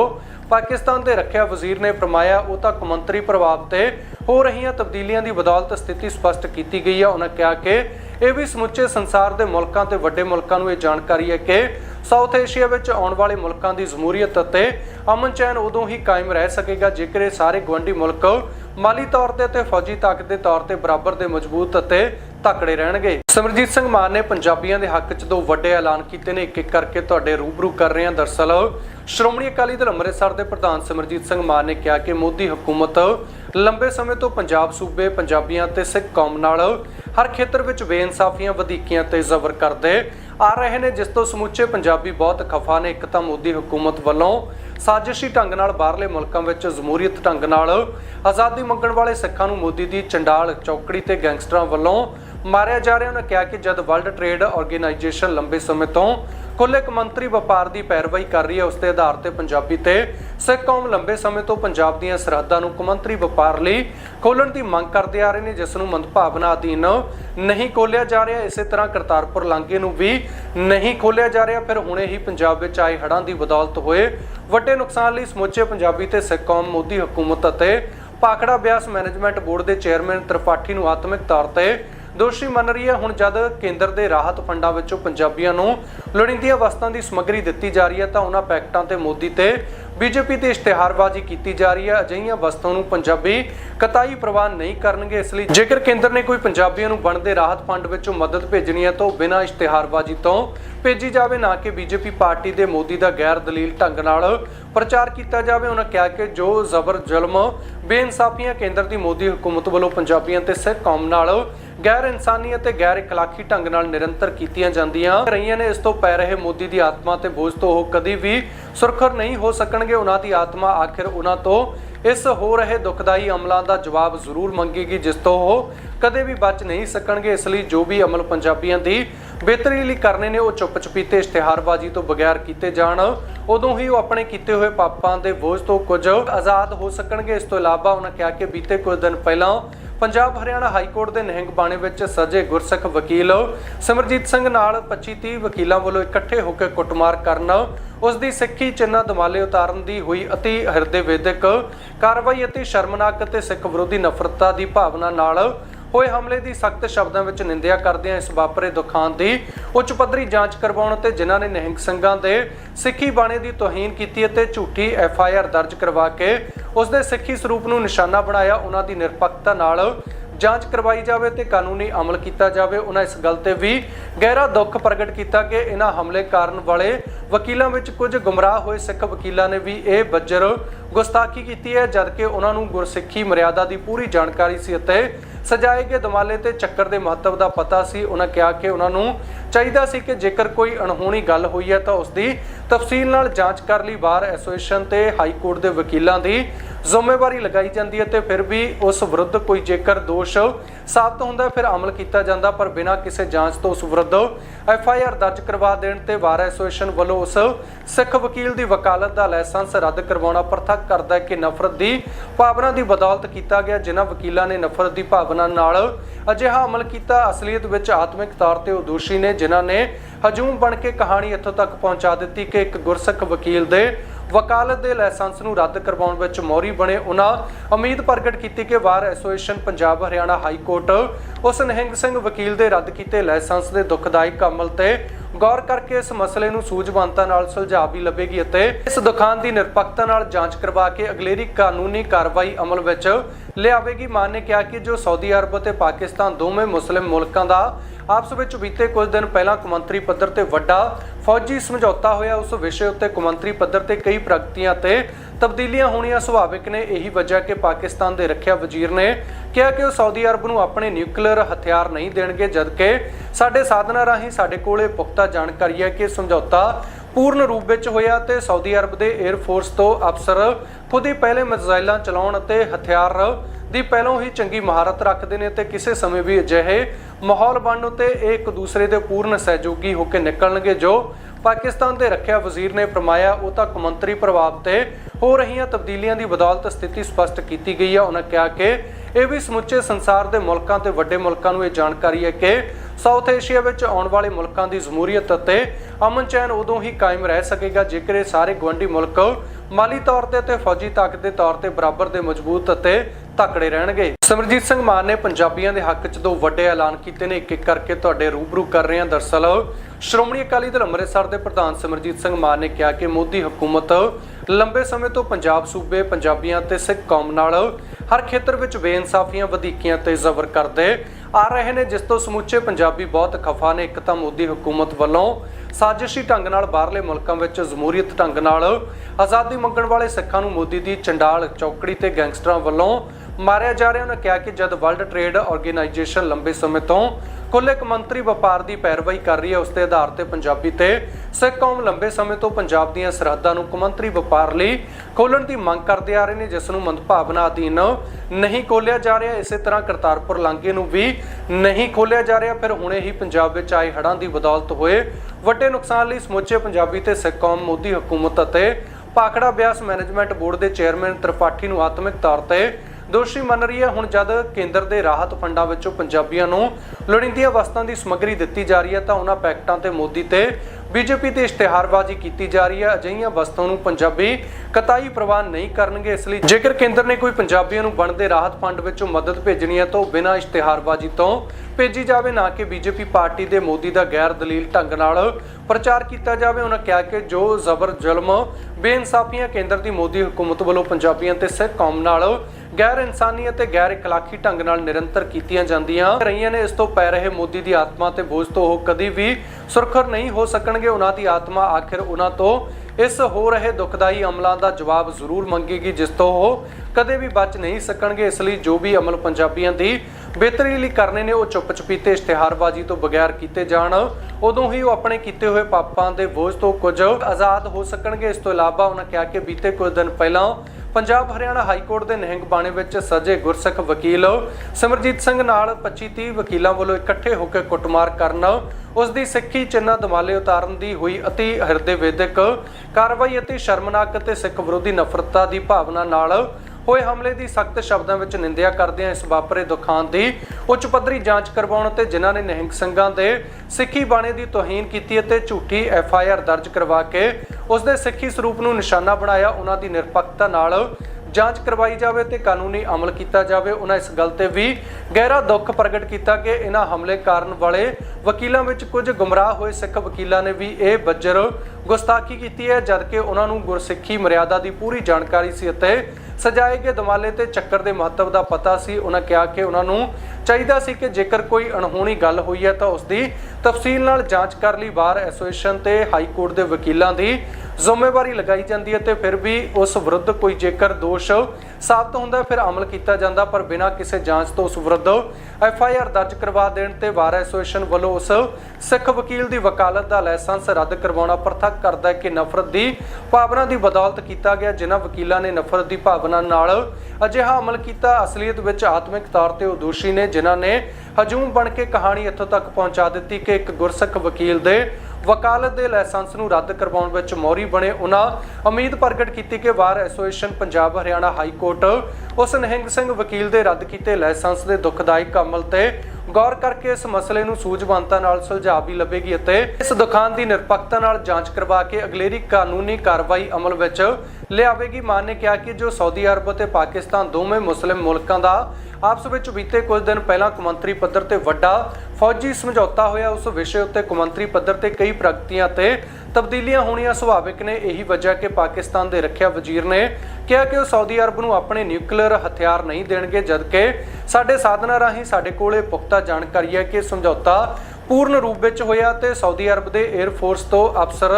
ਪਾਕਿਸਤਾਨ ਦੇ ਰੱਖਿਆ ਵਜ਼ੀਰ ਨੇ ਫਰਮਾਇਆ, ਉਹ ਤਾਂ ਕੌਮਾਂਤਰੀ ਪ੍ਰਭਾਵ ਤੇ ਹੋ ਰਹੀਆਂ ਤਬਦੀਲੀਆਂ ਦੀ ਬਦੌਲਤ ਸਥਿਤੀ ਸਪਸ਼ਟ ਕੀਤੀ ਗਈ ਹੈ ਉਹਨਾਂ ਕਿਹਾ ਕਿ ਇਹ ਵੀ ਸਮੁੱਚੇ ਸੰਸਾਰ ਦੇ ਮੁਲਕਾਂ ਤੇ ਵੱਡੇ ਮੁਲਕਾਂ ਨੂੰ ਇਹ ਜਾਣਕਾਰੀ ਹੈ ਕਿ ਸਾਊਥ ਏਸ਼ੀਆ ਵਿੱਚ ਆਉਣ ਵਾਲੇ ਮੁਲਕਾਂ ਦੀ ਜਮਹੂਰੀਅਤ ਅਤੇ ਅਮਨ ਚੈਨ ਉਦੋਂ ਹੀ ਕਾਇਮ ਰਹਿ ਸਕੇਗਾ, ਜੇਕਰ ਇਹ ਸਾਰੇ ਗਵੰਡੀ ਮੁਲਕ ਮਾਲੀ ਤੌਰ ਤੇ ਅਤੇ ਫੌਜੀ ਤਾਕਤ ਦੇ ਤੌਰ ਤੇ ਬਰਾਬਰ ਦੇ ਮਜ਼ਬੂਤ ਅਤੇ ਤਕੜੇ ਰਹਿਣਗੇ। ਸਿਮਰਜੀਤ ਸਿੰਘ ਮਾਨ ਨੇ ਪੰਜਾਬੀਆਂ ਦੇ ਹੱਕ 'ਚ ਦੋ ਵੱਡੇ ਐਲਾਨ ਕੀਤੇ ਨੇ। ਇੱਕ ਇੱਕ ਕਰਕੇ ਤੁਹਾਡੇ ਰੂਬਰੂ ਕਰ ਰਹੇ ਹਾਂ। ਦਰਸਲ ਸ਼੍ਰੋਮਣੀ ਅਕਾਲੀ ਦਲ ਅੰਮ੍ਰਿਤਸਰ ਦੇ ਪ੍ਰਧਾਨ ਸਿਮਰਜੀਤ ਸਿੰਘ ਮਾਨ ਨੇ ਕਿਹਾ ਕਿ ਮੋਦੀ ਹਕੂਮਤ ਲੰਬੇ ਸਮੇਂ ਤੋਂ ਪੰਜਾਬ ਸੂਬੇ, ਪੰਜਾਬੀਆਂ ਤੇ ਸਿੱਖ ਕੌਮ ਨਾਲ ਹਰ ਖੇਤਰ ਵਿੱਚ ਬੇਇਨਸਾਫੀਆਂ, ਵਧੀਕੀਆਂ ਤੇ ਜ਼ਬਰ ਕਰਦੇ ਆ ਰਹੇ ਨੇ, ਜਿਸ ਤੋਂ ਸਮੁੱਚੇ ਪੰਜਾਬੀ ਬਹੁਤ ਖਫਾ ਨੇ। ਇੱਕ ਤਾਂ ਮੋਦੀ ਹਕੂਮਤ ਵੱਲੋਂ ਸਾਜ਼ਿਸ਼ੀ ਢੰਗ ਨਾਲ ਬਾਹਰਲੇ ਮੁਲਕਾਂ ਵਿੱਚ ਜਮਹੂਰੀਅਤ ਢੰਗ ਨਾਲ ਆਜ਼ਾਦੀ ਮੰਗਣ ਵਾਲੇ ਸਿੱਖਾਂ ਨੂੰ ਮੋਦੀ ਦੀ ਚੰਡਾਲ ਚੌਕੜੀ ਤੇ ਗੈਂਗਸਟਰਾਂ ਵੱਲੋਂ ਮਾਰਿਆ ਜਾ ਰਿਹਾ ਉਹਨਾਂ ਕਿਹਾ ਕਿ ਜਦ ਵਰਲਡ ਟ੍ਰੇਡ ਆਰਗੇਨਾਈਜੇਸ਼ਨ ਲੰਬੇ ਸਮੇਂ ਤੋਂ ਕੁੱਲ ਇੱਕ ਵਪਾਰ ਦੀ ਪੈਰਵਾਈ ਕਰ ਰਹੀ ਹੈ, ਉਸ ਦੇ ਆਧਾਰ ਤੇ ਪੰਜਾਬੀ ਤੇ ਸਿੱਖ ਕੌਮ ਲੰਬੇ ਸਮੇਂ ਤੋਂ ਪੰਜਾਬ ਦੀਆਂ ਸਰਹੱਦਾਂ ਨੂੰ ਕੌਮਾਂਤਰੀ ਵਪਾਰ ਲਈ ਖੋਲਣ ਦੀ ਮੰਗ ਕਰਦੇ ਆ ਰਹੇ ਨੇ, ਜਿਸ ਨੂੰ ਮੰਦਭਾਵਨਾ ਅਧੀਨ ਨਹੀਂ ਖੋਲਿਆ ਜਾ ਰਿਹਾ। ਇਸੇ ਤਰ੍ਹਾਂ ਕਰਤਾਰਪੁਰ ਲਾਂਘੇ ਨੂੰ ਵੀ ਨਹੀਂ ਖੋਲਿਆ ਜਾ ਰਿਹਾ। ਫਿਰ ਹੁਣੇ ਹੀ ਪੰਜਾਬ ਵਿੱਚ ਆਏ ਹੜ੍ਹਾਂ ਦੀ ਬਦੌਲਤ ਹੋਏ ਵੱਡੇ ਨੁਕਸਾਨ ਲਈ ਸਮੁੱਚੇ ਪੰਜਾਬੀ ਤੇ ਸਿੱਖ ਕੌਮ, ਮੋਦੀ ਹਕੂਮਤ ਅਤੇ ਪਾਖੜਾ ਬਿਆਸ ਮੈਨੇਜਮੈਂਟ ਬੋਰਡ ਦੇ ਚੇਅਰਮੈਨ ਤ੍ਰਿਪਾਠੀ ਨੂੰ ਆਤਮਿਕ ਤੌਰ ਤੇ ਦੋਸ਼ੀ ਮੰਨ ਰਹੀ ਹੈ। ਹੁਣ ਜਦ ਕੇਂਦਰ ਦੇ ਰਾਹਤ ਫੰਡਾਂ ਵਿੱਚੋਂ ਪੰਜਾਬੀਆਂ ਨੂੰ ਲੋੜੀਂਦੀਆਂ ਵਸਤਾਂ ਦੀ ਸਮੱਗਰੀ ਦਿੱਤੀ ਜਾ ਰਹੀ ਹੈ, ਤਾਂ ਉਹਨਾਂ ਪੈਕਟਾਂ ਤੇ ਮੋਦੀ ਤੇ ਬੀਜੇਪੀ ਤੇ ਇਸ਼ਤਿਹਾਰਬਾਜ਼ੀ ਕੀਤੀ ਜਾ ਰਹੀ ਹੈ। ਅਜਿਹੀਆਂ ਵਸਤਾਂ ਨੂੰ ਪੰਜਾਬੀ ਕਤਾਈ ਪ੍ਰਵਾਨ ਨਹੀਂ ਕਰਨਗੇ, ਇਸ ਲਈ ਜੇਕਰ ਕੇਂਦਰ ਨੇ ਕੋਈ ਪੰਜਾਬੀਆਂ ਨੂੰ ਬਣਦੇ ਰਾਹਤ ਫੰਡ ਵਿੱਚੋਂ ਮਦਦ ਭੇਜਣੀ ਹੈ, ਤਾਂ ਉਹ ਬਿਨਾਂ ਇਸ਼ਤਿਹਾਰਬਾਜ਼ੀ ਤੋਂ ਭੇਜੀ ਜਾਵੇ, ਨਾ ਕਿ ਬੀਜੇਪੀ ਪਾਰਟੀ ਦੇ ਮੋਦੀ ਦਾ ਗੈਰ ਦਲੀਲ ਢੰਗ ਨਾਲ ਪ੍ਰਚਾਰ ਕੀਤਾ ਜਾਵੇ, ਉਹਨਾਂ ਕਿਹਾ ਕਿ ਜੋ ਜ਼ਬਰ ਜ਼ੁਲਮ ਬੇਇਨਸਾਫੀਆਂ ਕੇਂਦਰ ਦੀ ਮੋਦੀ ਹਕੂਮਤ ਵੱਲੋਂ ਪੰਜਾਬੀਆਂ ਤੇ ਸਿੱਖ ਕੌਮ ਨਾਲ ਗੈਰ ਇਨਸਾਨੀ ਅਤੇ ਗੈਰ ਇਖਲਾਕੀ ਢੰਗ ਨਾਲ ਨਿਰੰਤਰ ਕੀਤੀਆਂ ਜਾਂਦੀਆਂ ਰਹੀਆਂ ਨੇ, ਇਸ ਤੋਂ ਪੈ ਰਹੇ ਮੋਦੀ ਦੀ ਆਤਮਾ ਤੇ ਬੋਝ ਤੋਂ ਉਹ ਕਦੀ ਵੀ ਸੁਰਖਰ ਨਹੀਂ ਹੋ ਸਕਣਗੇ। ਉਹਨਾਂ ਦੀ ਆਤਮਾ ਆਖਿਰ ਉਹਨਾਂ ਤੋਂ ਇਸ ਹੋ ਰਹੇ ਦੁਖਦਾਈ ਅਮਲਾਂ ਦਾ ਜਵਾਬ ਜ਼ਰੂਰ ਮੰਗੇਗੀ, ਜਿਸ ਤੋਂ ਉਹ ਕਦੇ ਵੀ ਬਚ ਨਹੀਂ ਸਕਣਗੇ। ਇਸ ਲਈ ਜੋ ਵੀ ਅਮਲ ਪੰਜਾਬੀਆਂ ਦੀ ਬਿਹਤਰੀ ਲਈ ਕਰਨੇ ਨੇ, ਉਹ ਚੁੱਪ ਚਪੀਤੇ ਇਸ਼ਤਿਹਾਰਬਾਜ਼ੀ ਤੋਂ ਬਗੈਰ ਕੀਤੇ ਜਾਣ। ਉਦੋਂ ਹੀ ਉਹ ਆਪਣੇ ਕੀਤੇ ਹੋਏ ਪਾਪਾਂ ਦੇ ਬੋਝ ਤੋਂ ਕੁਝ ਆਜ਼ਾਦ ਹੋ ਸਕਣਗੇ। ਇਸ ਤੋਂ ਇਲਾਵਾ ਉਹਨਾਂ ਕਿਹਾ ਕਿ ਬੀਤੇ ਕੁਝ ਦਿਨ ਪਹਿਲਾਂ ਪੰਜਾਬ ਹਰਿਆਣਾ ਹਾਈ ਕੋਰਟ ਦੇ ਨਹਿੰਗ ਬਾਣੇ ਵਿੱਚ ਸਜੇ ਗੁਰਸਿੱਖ ਵਕੀਲ ਸਿਮਰਜੀਤ ਸਿੰਘ ਨਾਲ 25-30 ਵਕੀਲਾਂ ਵੱਲੋਂ ਇਕੱਠੇ ਹੋ ਕੇ ਕੁੱਟਮਾਰ ਕਰਨ। ਉਸ ਦੀ ਸਿੱਖੀ ਚਿੰਨਾ ਦਮਾਲੇ ਉਤਾਰਨ ਦੀ ਹੋਈ ਅਤੀ ਹਿਰਦੇ ਵੇਦਕ ਕਾਰਵਾਈ ਅਤੇ ਸ਼ਰਮਨਾਕ ਅਤੇ ਸਿੱਖ ਵਿਰੋਧੀ ਨਫ਼ਰਤਾ ਦੀ ਭਾਵਨਾ ਨਾਲ ਹੋਏ ਹਮਲੇ ਦੀ ਸਖਤ ਸ਼ਬਦਾਂ ਵਿੱਚ ਨਿੰਦਿਆ ਕਰਦਿਆਂ ਇਸ ਵਾਪਰੇ ਦੁਖਾਂ ਦੀ ਉੱਚ ਪੱਧਰੀ ਜਾਂਚ ਕਰਵਾਉਣ ਤੇ ਜਿਨ੍ਹਾਂ ਨੇ ਨਿਹੰਗ ਸਿੰਘਾਂ ਦੇ ਸਿੱਖੀ ਬਾਣੇ ਦੀ ਤੋਹੀਨ ਕੀਤੀ ਅਤੇ ਝੂਠੀ ਐਫ ਆਈ ਆਰ ਦਰਜ ਕਰਵਾ ਕੇ ਉਸ ਦੇ ਸਿੱਖੀ ਸਰੂਪ ਨੂੰ ਨਿਸ਼ਾਨਾ ਬਣਾਇਆ, ਉਹਨਾਂ ਦੀ ਨਿਰਪੱਖਤਾ ਨਾਲ ਜਾਂਚ ਕਰਵਾਈ ਜਾਵੇ ਤੇ ਕਾਨੂੰਨੀ ਅਮਲ ਕੀਤਾ ਜਾਵੇ। ਉਹਨਾਂ ਇਸ ਗੱਲ ਤੇ ਵੀ ਗਹਿਰਾ ਦੁੱਖ ਪ੍ਰਗਟ ਕੀਤਾ ਕਿ ਇਹਨਾਂ ਹਮਲੇ ਕਾਰਨ ਵਾਲੇ ਵਕੀਲਾਂ ਵਿੱਚ ਕੁਝ ਗੁੰਮਰਾਹ ਹੋਏ ਸਿੱਖ ਵਕੀਲਾਂ ਨੇ ਵੀ ਇਹ ਬੱਜਰ ਗੁਸਤਾਖੀ ਕੀਤੀ ਹੈ, ਜਦਕਿ ਉਹਨਾਂ ਨੂੰ ਗੁਰਸਿੱਖੀ ਮਰਿਆਦਾ ਦੀ ਪੂਰੀ ਜਾਣਕਾਰੀ ਸੀ ਅਤੇ ਸਜਾਏ ਗਏ ਦਮਾਲੇ ਤੇ ਚੱਕਰ ਦੇ ਮਹੱਤਵ ਦਾ ਪਤਾ ਸੀ। ਉਹਨਾਂ ਕਿਹਾ ਕਿ ਉਹਨਾਂ ਨੂੰ ਚਾਹੀਦਾ ਸੀ ਕਿ ਜੇਕਰ ਕੋਈ ਅਣਹੋਣੀ ਗੱਲ ਹੋਈ ਹੈ ਤਾਂ ਉਸ ਦੀ ਤਫਸੀਲ ਨਾਲ ਜਾਂਚ ਕਰ ਲਈ। ਬਾਰ ਐਸੋਸੀਏਸ਼ਨ ਤੇ ਹਾਈ ਕੋਰਟ ਦੇ ਵਕੀਲਾਂ ਦੀ ਜ਼ਿੰਮੇਵਾਰੀ ਲਗਾਈ ਜਾਂਦੀ ਹੈ ਤੇ ਫਿਰ ਵੀ ਉਸ ਵਿਰੁੱਧ ਕੋਈ ਜੇਕਰ ਦੋਸ਼ ਸਾਬਤ ਹੁੰਦਾ ਫਿਰ ਅਮਲ ਕੀਤਾ ਜਾਂਦਾ, ਪਰ ਬਿਨਾਂ ਕਿਸੇ ਜਾਂਚ ਤੋਂ ਉਸ ਵਿਰੁੱਧ ਐਫ ਆਈ ਆਰ ਦਰਜ ਕਰਵਾ ਦੇਣ ਤੇ ਬਾਰ ਐਸੋਸੀਏਸ਼ਨ ਵੱਲੋਂ ਉਸ ਸਿੱਖ ਵਕੀਲ ਦੀ ਵਕਾਲਤ ਦਾ ਲਾਇਸੈਂਸ ਰੱਦ ਕਰਵਾਉਣਾ ਪ੍ਰਤੱਖ ਕਰਦਾ ਹੈ ਕਿ ਨਫ਼ਰਤ ਦੀ ਭਾਵਨਾ ਦੀ ਬਦੌਲਤ ਕੀਤਾ ਗਿਆ, ਜਿਨ੍ਹਾਂ ਵਕੀਲਾਂ ਨੇ ਨਫ਼ਰਤ ਦੀ ਭਾਵਨਾ ਨਾਲ ਅਜਿਹਾ ਅਮਲ ਕੀਤਾ। ਅਸਲੀਅਤ ਵਿੱਚ ਆਤਮਿਕ ਤੌਰ ਤੇ ਉਹ ਦੋਸ਼ੀ ਨੇ, ਜਿਨ੍ਹਾਂ ਨੇ ਹਜੂਮ ਬਣ ਕੇ ਕਹਾਣੀ ਇੱਥੋਂ ਤੱਕ ਪਹੁੰਚਾ ਦਿੱਤੀ ਕਿ ਇੱਕ ਗੁਰਸਿੱਖ ਵਕੀਲ ਦੇ ਵਕਾਲਤ ਦੇ ਲਾਇਸੈਂਸ ਨੂੰ ਰੱਦ ਕਰਵਾਉਣ ਵਿੱਚ ਮੋਹਰੀ ਬਣੇ। ਉਹਨਾਂ ਉਮੀਦ ਪ੍ਰਗਟ ਕੀਤੀ ਕਿ bar association Punjab Haryana high court ਉਸ ਨਿਹੰਗ ਸਿੰਘ ਵਕੀਲ ਦੇ ਰੱਦ ਕੀਤੇ ਲਾਇਸੈਂਸ ਦੇ ਦੁਖਦਾਇਕ ਅਮਲ ਤੇ ਗੌਰ ਕਰਕੇ ਇਸ ਮਸਲੇ ਨੂੰ ਸੂਝਵਾਨਤਾ ਨਾਲ ਸੁਲਝਾ ਵੀ ਲੱਭੇਗੀ ਅਤੇ ਇਸ ਦੁਕਾਨ ਦੀ ਨਿਰਪੱਖਤਾ ਨਾਲ ਜਾਂਚ ਕਰਵਾ ਕੇ ਅਗਲੇਰੀ ਕਾਨੂੰਨੀ ਕਾਰਵਾਈ ਅਮਲ ਵਿੱਚ ਲਿਆਵੇਗੀ। ਮਾਨ ਨੇ ਕਿਹਾ ਕਿ ਜੋ ਸਾਊਦੀ ਅਰਬ ਅਤੇ ਪਾਕਿਸਤਾਨ ਦੋਵੇਂ ਮੁਸਲਿਮ ਮੁਲਕਾਂ ਦਾ ਆਪਸ ਵਿੱਚ ਬੀਤੇ ਕੁਝ ਦਿਨ ਪਹਿਲਾਂ ਕੌਮਾਂਤਰੀ ਪੱਧਰ ਤੇ ਵੱਡਾ ਫੌਜੀ ਸਮਝੌਤਾ ਹੋਇਆ, ਉਸ ਵਿਸ਼ੇ ਉੱਤੇ ਕੌਮਾਂਤਰੀ ਪੱਧਰ ਤੇ ਕਈ ਪ੍ਰਗਤੀਆਂ ਤੇ ਤਬਦੀਲੀਆਂ ਹੋਣੀਆਂ ਸੁਭਾਵਿਕ ਨੇ। ਇਹੀ ਵਜ੍ਹਾ ਕਿ ਪਾਕਿਸਤਾਨ ਦੇ ਰੱਖਿਆ ਵਜ਼ੀਰ ਨੇ ਕਿਹਾ ਕਿ ਉਹ ਸਾਊਦੀ ਅਰਬ ਨੂੰ ਆਪਣੇ ਨਿਊਕਲੀਅਰ ਹਥਿਆਰ ਨਹੀਂ ਦੇਣਗੇ, ਜਦਕਿ ਸਾਡੇ ਸਾਧਨਾਂ ਰਾਹੀਂ ਸਾਡੇ ਕੋਲੇ ਪੁਖਤਾ ਜਾਣਕਾਰੀ ਹੈ ਕਿ ਸਮਝੌਤਾ ਪੂਰਨ ਰੂਪ ਵਿੱਚ ਹੋਇਆ ਤੇ ਸਾਊਦੀ ਅਰਬ ਦੇ 에ਅਰ ਫੋਰਸ ਤੋਂ ਅਫਸਰ ਖੁਦ ਹੀ ਪਹਿਲੇ ਮਿਜ਼ਾਈਲਾਂ ਚਲਾਉਣ ਅਤੇ ਹਥਿਆਰ ਦੀ ਪਹਿਲੋਂ ਹੀ ਚੰਗੀ ਮਹਾਰਤ ਰੱਖਦੇ ਨੇ ਤੇ ਕਿਸੇ ਸਮੇਂ ਵੀ ਅਜਿਹੇ ਮਾਹੌਲ ਬਣਨ ਉਤੇ ਇਹ ਇੱਕ ਦੂਸਰੇ ਦੇ ਪੂਰਨ ਸਹਿਯੋਗੀ ਹੋ ਕੇ ਨਿਕਲਣਗੇ, ਜੋ ਪਾਕਿਸਤਾਨ ਦੇ ਰੱਖਿਆ ਵਜ਼ੀਰ ਨੇ ਫਰਮਾਇਆ, ਉਹ ਤਾਂ ਕੌਮਾਂਤਰੀ ਪ੍ਰਭਾਵ ਤੇ ਹੋ ਰਹੀਆਂ ਤਬਦੀਲੀਆਂ ਦੀ ਬਦੌਲਤ ਸਥਿਤੀ ਸਪਸ਼ਟ ਕੀਤੀ ਗਈ ਹੈ ਉਹਨਾਂ ਕਿਹਾ ਕਿ ਇਹ ਵੀ ਸਮੁੱਚੇ ਸੰਸਾਰ ਦੇ ਮੁਲਕਾਂ ਤੇ ਵੱਡੇ ਮੁਲਕਾਂ ਨੂੰ ਇਹ ਜਾਣਕਾਰੀ ਹੈ ਕਿ ਸਾਊਥ ਏਸ਼ੀਆ ਵਿੱਚ ਆਉਣ ਵਾਲੇ ਮੁਲਕਾਂ ਦੀ ਜਮਹੂਰੀਅਤ ਅਤੇ ਅਮਨ ਚੈਨ ਉਦੋਂ ਹੀ ਕਾਇਮ ਰਹਿ ਸਕੇਗਾ, ਜੇਕਰ ਇਹ ਸਾਰੇ ਗਵੰਡੀ ਮੁਲਕ ਮਾਲੀ ਤੌਰ ਤੇ ਤੇ ਫੌਜੀ ਤਾਕਤ ਦੇ ਤੌਰ ਤੇ ਬਰਾਬਰ ਦੇ ਮਜ਼ਬੂਤ ਅਤੇ ਤਕੜੇ ਰਹਿਣਗੇ। ਸਿਮਰਜੀਤ ਸਿੰਘ ਮਾਨ ਨੇ ਪੰਜਾਬੀਆਂ ਦੇ ਹੱਕ 'ਚ ਦੋ ਵੱਡੇ ਐਲਾਨ ਕੀਤੇ ਨੇ। ਇੱਕ ਇੱਕ ਕਰਕੇ ਤੁਹਾਡੇ ਰੂਬਰੂ ਕਰ ਰਹੇ ਹਾਂ। ਦਰਸਲ ਸ਼੍ਰੋਮਣੀ ਅਕਾਲੀ ਦਲ ਅੰਮ੍ਰਿਤਸਰ ਦੇ ਪ੍ਰਧਾਨ ਸਿਮਰਜੀਤ ਸਿੰਘ ਮਾਨ ਨੇ ਕਿਹਾ ਕਿ ਮੋਦੀ ਹਕੂਮਤ ਲੰਬੇ ਸਮੇਂ ਤੋਂ ਪੰਜਾਬ ਸੂਬੇ, ਪੰਜਾਬੀਆਂ ਤੇ ਸਿੱਖ ਕੌਮ ਨਾਲ ਹਰ ਖੇਤਰ ਵਿੱਚ ਬੇਇਨਸਾਫੀਆਂ, ਵਧੀਕੀਆਂ ਤੇ ਜ਼ਬਰ ਕਰਦੇ ਆ ਰਹੇ ਨੇ, ਜਿਸ ਤੋਂ ਸਮੁੱਚੇ ਪੰਜਾਬੀ ਬਹੁਤ ਖਫਾ ਨੇ। ਇੱਕ ਤਾਂ ਮੋਦੀ ਹਕੂਮਤ ਵੱਲੋਂ ਸਾਜ਼ਿਸ਼ੀ ਢੰਗ ਨਾਲ ਬਾਹਰਲੇ ਮੁਲਕਾਂ ਵਿੱਚ ਜਮਹੂਰੀਅਤ ਢੰਗ ਨਾਲ ਆਜ਼ਾਦੀ ਮੰਗਣ ਵਾਲੇ ਸਿੱਖਾਂ ਨੂੰ ਮੋਦੀ ਦੀ ਚੰਡਾਲ ਚੌਕੜੀ ਤੇ ਗੈਂਗਸਟਰਾਂ ਵੱਲੋਂ ਮਾਰਿਆ ਜਾ ਰਿਹਾ। ਉਹਨਾਂ ਕਿਹਾ ਕਿ ਜਦ ਵਰਲਡ ਟ੍ਰੇਡ ਆਰਗੇਨਾਈਜੇਸ਼ਨ ਲੰਬੇ ਸਮੇਂ ਤੋਂ ਕੁੱਲ ਇੱਕ ਮੰਤਰੀ ਵਪਾਰ ਦੀ ਪੈਰਵਾਈ ਕਰ ਰਹੀ ਹੈ, ਉਸ ਦੇ ਆਧਾਰ ਤੇ ਪੰਜਾਬੀ ਤੇ ਸਿੱਖ ਕੌਮ ਲੰਬੇ ਸਮੇਂ ਤੋਂ ਪੰਜਾਬ ਦੀਆਂ ਸਰਹੱਦਾਂ ਨੂੰ ਕੌਮਾਂਤਰੀ ਵਪਾਰ ਲਈ ਖੋਲਣ ਦੀ ਮੰਗ ਕਰਦੇ ਆ ਰਹੇ ਨੇ, ਜਿਸ ਨੂੰ ਮੰਦਭਾਵਨਾ ਅਧੀਨ ਨਹੀਂ ਖੋਲਿਆ ਜਾ ਰਿਹਾ। ਇਸੇ ਤਰ੍ਹਾਂ ਕਰਤਾਰਪੁਰ ਲਾਂਘੇ ਨੂੰ ਵੀ ਨਹੀਂ ਖੋਲਿਆ ਜਾ ਰਿਹਾ। ਫਿਰ ਹੁਣੇ ਹੀ ਪੰਜਾਬ ਵਿੱਚ ਆਏ ਹੜ੍ਹਾਂ ਦੀ ਬਦੌਲਤ ਹੋਏ ਵੱਡੇ ਨੁਕਸਾਨ ਲਈ ਸਮੁੱਚੇ ਪੰਜਾਬੀ ਤੇ ਸਿੱਖ ਕੌਮ, ਮੋਦੀ ਹਕੂਮਤ ਅਤੇ ਪਾਖੜਾ ਬਿਆਸ ਮੈਨੇਜਮੈਂਟ ਬੋਰਡ ਦੇ ਚੇਅਰਮੈਨ ਤ੍ਰਿਪਾਠੀ ਨੂੰ ਆਤਮਿਕ ਤੌਰ ਤੇ ਦੋਸ਼ੀ ਮੰਨ ਰਹੀ ਹੈ। ਹੁਣ ਜਦ ਕੇਂਦਰ ਦੇ ਰਾਹਤ ਫੰਡਾਂ ਵਿੱਚੋਂ ਪੰਜਾਬੀਆਂ ਨੂੰ ਲੋੜੀਂਦੀਆਂ ਵਸਤਾਂ ਦੀ ਸਮੱਗਰੀ ਦਿੱਤੀ ਜਾ ਰਹੀ ਹੈ ਤਾਂ ਉਹਨਾਂ ਪੈਕਟਾਂ ਤੇ ਮੋਦੀ ਤੇ ਬੀਜੇਪੀ ਤੇ ਇਸ਼ਤਿਹਾਰਬਾਜ਼ੀ ਕੀਤੀ ਜਾ ਰਹੀ ਹੈ। ਅਜਿਹੀਆਂ ਵਸਤਾਂ ਨੂੰ ਪੰਜਾਬੀ ਕਤਾਈ ਪ੍ਰਵਾਨ ਨਹੀਂ ਕਰਨਗੇ, ਇਸ ਲਈ ਜੇਕਰ ਕੇਂਦਰ ਨੇ ਕੋਈ ਪੰਜਾਬੀਆਂ ਨੂੰ ਬਣਦੇ ਰਾਹਤ ਫੰਡ ਵਿੱਚੋਂ ਮਦਦ ਭੇਜਣੀ ਹੈ, ਤਾਂ ਉਹ ਬਿਨਾਂ ਇਸ਼ਤਿਹਾਰਬਾਜ਼ੀ ਤੋਂ ਭੇਜੀ ਜਾਵੇ, ਨਾ ਕਿ ਬੀਜੇਪੀ ਪਾਰਟੀ ਦੇ ਮੋਦੀ ਦਾ ਗੈਰ ਦਲੀਲ ਢੰਗ ਨਾਲ ਪ੍ਰਚਾਰ ਕੀਤਾ ਜਾਵੇ। ਉਹਨਾਂ ਕਿਹਾ ਕਿ ਜੋ ਜ਼ਬਰ ਜ਼ੁਲਮ ਬੇਇਨਸਾਫੀਆਂ ਕੇਂਦਰ ਦੀ ਮੋਦੀ ਹਕੂਮਤ ਵੱਲੋਂ ਪੰਜਾਬੀਆਂ ਤੇ ਸਿੱਖ ਕੌਮ ਨਾਲ ਗੈਰ ਇਨਸਾਨੀ ਅਤੇ ਗੈਰ ਇਖਲਾਕੀ ਢੰਗ ਨਾਲ ਨਿਰੰਤਰ ਕੀਤੀਆਂ ਜਾਂਦੀਆਂ ਰਹੀਆਂ ਨੇ, ਇਸ ਤੋਂ ਪੈ ਰਹੇ ਮੋਦੀ ਦੀ ਆਤਮਾ ਤੇ ਬੋਝ ਤੋਂ ਉਹ ਕਦੀ ਵੀ ਸੁਰਖਰ ਨਹੀਂ ਹੋ ਸਕਣ ਸਕਣਗੇ ਉਹਨਾਂ ਦੀ ਆਤਮਾ ਆਖਿਰ ਉਹਨਾਂ ਤੋਂ ਇਸ ਹੋ ਰਹੇ ਦੁਖਦਾਈ ਅਮਲਾਂ ਦਾ ਜਵਾਬ ਜ਼ਰੂਰ ਮੰਗੇਗੀ, ਜਿਸ ਤੋਂ ਉਹ ਕਦੇ ਵੀ ਬਚ ਨਹੀਂ ਸਕਣਗੇ। ਇਸ ਲਈ ਜੋ ਵੀ ਅਮਲ ਪੰਜਾਬੀਆਂ ਦੀ ਬਿਹਤਰੀ ਲਈ ਕਰਨੇ ਨੇ ਉਹ ਚੁੱਪ ਚਪੀਤੇ ਇਸ਼ਤਿਹਾਰਬਾਜ਼ੀ ਤੋਂ ਬਗੈਰ ਕੀਤੇ ਜਾਣ। ਉਦੋਂ ਹੀ ਉਹ ਆਪਣੇ ਕੀਤੇ ਹੋਏ ਪਾਪਾਂ ਦੇ ਬੋਝ ਤੋਂ ਕੁਝ ਆਜ਼ਾਦ ਹੋ ਸਕਣਗੇ। ਇਸ ਤੋਂ ਇਲਾਵਾ ਉਹਨਾਂ ਕਿਹਾ ਕਿ ਬੀਤੇ ਕੁਝ ਦਿਨ ਪਹਿਲਾਂ ਪੰਜਾਬ ਹਰਿਆਣਾ ਹਾਈ ਕੋਰਟ ਦੇ ਨਿਹੰਗ ਬਾਣੇ ਵਿੱਚ ਸਜੇ ਗੁਰਸਿੱਖ ਵਕੀਲ ਸਿਮਰਜੀਤ ਸਿੰਘ ਨਾਲ 25-30 ਵਕੀਲਾਂ ਵੱਲੋਂ ਇਕੱਠੇ ਹੋ ਕੇ ਕੁੱਟਮਾਰ ਕਰਨ ਉਸ ਦੀ ਸਿੱਖੀ ਚਿੰਨਾ ਦਮਾਲੇ ਉਤਾਰਨ ਦੀ ਹੋਈ ਅਤੀ ਹਿਰਦੇ ਵੇਦਕ ਕਾਰਵਾਈ ਅਤੇ ਸ਼ਰਮਨਾਕ ਅਤੇ ਸਿੱਖ ਵਿਰੋਧੀ ਨਫ਼ਰਤਾ ਦੀ ਭਾਵਨਾ ਨਾਲ ਹੋਏ ਹਮਲੇ ਦੀ ਸਖਤ ਸ਼ਬਦਾਂ ਵਿੱਚ ਨਿੰਦਿਆ ਕਰਦੇ ਇਸ ਵਾਪਰੇ ਦੁਖਾਂ ਦੀ ਉੱਚ ਪੱਧਰੀ ਜਾਂਚ ਕਰਵਾਉਣ ਤੇ ਜਿਨ੍ਹਾਂ ਨੇ ਨਿਹੰਗ ਸਿੰਘਾਂ ਦੇ ਸਿੱਖੀ ਬਾਣੇ ਦੀ ਤੋਹੀਨ ਕੀਤੀ ਅਤੇ ਝੂਠੀ ਐਫ ਆਈ ਆਰ ਦਰਜ ਕਰਵਾ ਕੇ ਉਸ ਦੇ ਸਿੱਖੀ ਸਰੂਪ ਨੂੰ ਨਿਸ਼ਾਨਾ ਬਣਾਇਆ, ਉਹਨਾਂ ਦੀ ਨਿਰਪੱਖਤਾ ਨਾਲ ਜਾਂਚ ਕਰਵਾਈ ਜਾਵੇ ਤੇ ਕਾਨੂੰਨੀ ਅਮਲ ਕੀਤਾ ਜਾਵੇ। ਉਹਨਾਂ ਇਸ ਗੱਲ ਤੇ ਵੀ ਗਹਿਰਾ ਦੁੱਖ ਪ੍ਰਗਟ ਕੀਤਾ ਕਿ ਇਹਨਾਂ ਹਮਲੇ ਕਾਰਨ ਵਾਲੇ ਵਕੀਲਾਂ ਵਿੱਚ ਕੁਝ ਗੁੰਮਰਾਹ ਹੋਏ ਸਿੱਖ ਵਕੀਲਾਂ ਨੇ ਵੀ ਇਹ ਬੱਜਰ ਗੁਸਤਾਖੀ ਕੀਤੀ ਹੈ, ਜਦਕਿ ਉਹਨਾਂ ਨੂੰ ਗੁਰਸਿੱਖੀ ਮਰਿਆਦਾ ਦੀ ਪੂਰੀ ਜਾਣਕਾਰੀ ਸੀ ਅਤੇ ਸਜਾਏ ਗਏ ਦਮਾਲੇ ਤੇ ਚੱਕਰ ਦੇ ਮਹੱਤਵ ਦਾ ਪਤਾ ਸੀ। ਉਹਨਾਂ ਕਿਹਾ ਕਿ ਉਹਨਾਂ ਨੂੰ ਚਾਹੀਦਾ ਸੀ ਕਿ ਜੇਕਰ ਕੋਈ ਅਣਹੋਣੀ ਗੱਲ ਹੋਈ ਹੈ ਤਾਂ ਉਸ ਦੀ ਤਫਸੀਲ ਨਾਲ ਜਾਂਚ ਕਰ ਲਈ। ਬਾਰ ਐਸੋਸੀਏਸ਼ਨ ਤੇ ਹਾਈ ਕੋਰਟ ਦੇ ਵਕੀਲਾਂ ਦੀ ਜ਼ਿੰਮੇਵਾਰੀ ਲਗਾਈ ਜਾਂਦੀ ਹੈ ਤੇ ਫਿਰ ਵੀ ਉਸ ਵਿਰੁੱਧ ਕੋਈ ਜੇਕਰ ਦੋਸ਼ ਸਾਬਤ ਹੁੰਦਾ ਫਿਰ ਅਮਲ ਕੀਤਾ ਜਾਂਦਾ, ਪਰ ਬਿਨਾਂ ਕਿਸੇ ਜਾਂਚ ਤੋਂ ਉਸ ਵਿਰੁੱਧ ਐਫ ਆਈ ਆਰ ਦਰਜ ਕਰਵਾ ਦੇਣ ਤੇ ਬਾਰ ਐਸੋਸੀਏਸ਼ਨ ਵੱਲੋਂ ਉਸ ਸਿੱਖ ਵਕੀਲ ਦੀ ਵਕਾਲਤ ਦਾ ਲਾਇਸੈਂਸ ਰੱਦ ਕਰਵਾਉਣਾ ਪ੍ਰਤੱਖ ਕਰਦਾ ਹੈ ਕਿ ਨਫ਼ਰਤ ਦੀ ਭਾਵਨਾ ਦੀ ਬਦੌਲਤ ਕੀਤਾ ਗਿਆ। ਜਿਨ੍ਹਾਂ ਵਕੀਲਾਂ ਨੇ ਨਫ਼ਰਤ ਦੀ ਭਾਵਨਾ ਨਾਲ ਅਜਿਹਾ ਅਮਲ ਕੀਤਾ, ਅਸਲੀਅਤ ਵਿੱਚ ਆਤਮਿਕ ਤੌਰ ਤੇ ਉਹ ਦੋਸ਼ੀ ਨੇ, ਜਿਨ੍ਹਾਂ ਨੇ ਹਜੂਮ ਬਣ ਕੇ ਕਹਾਣੀ ਇੱਥੋਂ ਤੱਕ ਪਹੁੰਚਾ ਦਿੱਤੀ ਕਿ ਇੱਕ ਗੁਰਸਿੱਖ ਵਕੀਲ ਦੇ ਵਕਾਲਤ ਦੇ ਲਾਇਸੈਂਸ ਨੂੰ ਰੱਦ ਕਰਵਾਉਣ ਵਿੱਚ ਮੋਹਰੀ ਬਣੇ। ਉਹਨਾਂ ਉਮੀਦ ਪ੍ਰਗਟ ਕੀਤੀ ਕਿ bar association Punjab Haryana high court ਉਸ ਨਿਹੰਗ ਸਿੰਘ ਵਕੀਲ ਦੇ ਰੱਦ ਕੀਤੇ ਲਾਇਸੈਂਸ ਦੇ ਦੁਖਦਾਇਕ ਅਮਲ ਤੇ ਗੌਰ ਕਰਕੇ ਇਸ ਮਸਲੇ ਨੂੰ ਸੂਝਵਾਨਤਾ ਨਾਲ ਸੁਲਝਾ ਵੀ ਲੱਭੇਗੀ ਅਤੇ ਇਸ ਦੁਕਾਨ ਦੀ ਨਿਰਪੱਖਤਾ ਨਾਲ ਜਾਂਚ ਕਰਵਾ ਕੇ ਅਗਲੇਰੀ ਕਾਨੂੰਨੀ ਕਾਰਵਾਈ ਅਮਲ ਵਿੱਚ ਲਿਆਵੇਗੀ। ਮਾਨ ਨੇ ਕਿਹਾ ਕਿ ਜੋ ਸਾਊਦੀ ਅਰਬ ਅਤੇ ਪਾਕਿਸਤਾਨ ਦੋਵੇਂ ਮੁਸਲਿਮ ਮੁਲਕਾਂ ਦਾ ਆਪਸ ਵਿੱਚ ਬੀਤੇ ਕੁਝ ਦਿਨ ਪਹਿਲਾਂ ਕੌਮਾਂਤਰੀ ਪੱਧਰ ਤੇ ਵੱਡਾ ਫੌਜੀ ਸਮਝੌਤਾ ਹੋਇਆ, ਉਸ ਵਿਸ਼ੇ ਉੱਤੇ ਕੌਮਾਂਤਰੀ ਪੱਧਰ ਤੇ ਕਈ ਪ੍ਰਗਤੀਆਂ ਤੇ ਤਬਦੀਲੀਆਂ ਹੋਣੀਆਂ ਸੁਭਾਵਿਕ ਨੇ। ਇਹੀ ਵਜ੍ਹਾ ਕਿ ਪਾਕਿਸਤਾਨ ਦੇ ਰੱਖਿਆ ਵਜ਼ੀਰ ਨੇ ਕਿਹਾ ਕਿ ਉਹ ਸਾਊਦੀ ਅਰਬ ਨੂੰ ਆਪਣੇ ਨਿਊਕਲੀਅਰ ਹਥਿਆਰ ਨਹੀਂ ਦੇਣਗੇ, ਜਦਕਿ ਸਾਡੇ ਸਾਧਨਾਂ ਰਾਹੀਂ ਸਾਡੇ ਕੋਲੇ ਪੁਖਤਾ ਜਾਣਕਾਰੀ ਹੈ ਕਿ ਸਮਝੌਤਾ ਪੂਰਨ ਰੂਪ ਵਿੱਚ ਹੋਇਆ ਤੇ ਸਾਊਦੀ ਅਰਬ ਦੇ 에ਅਰ ਫੋਰਸ ਤੋਂ ਅਫਸਰ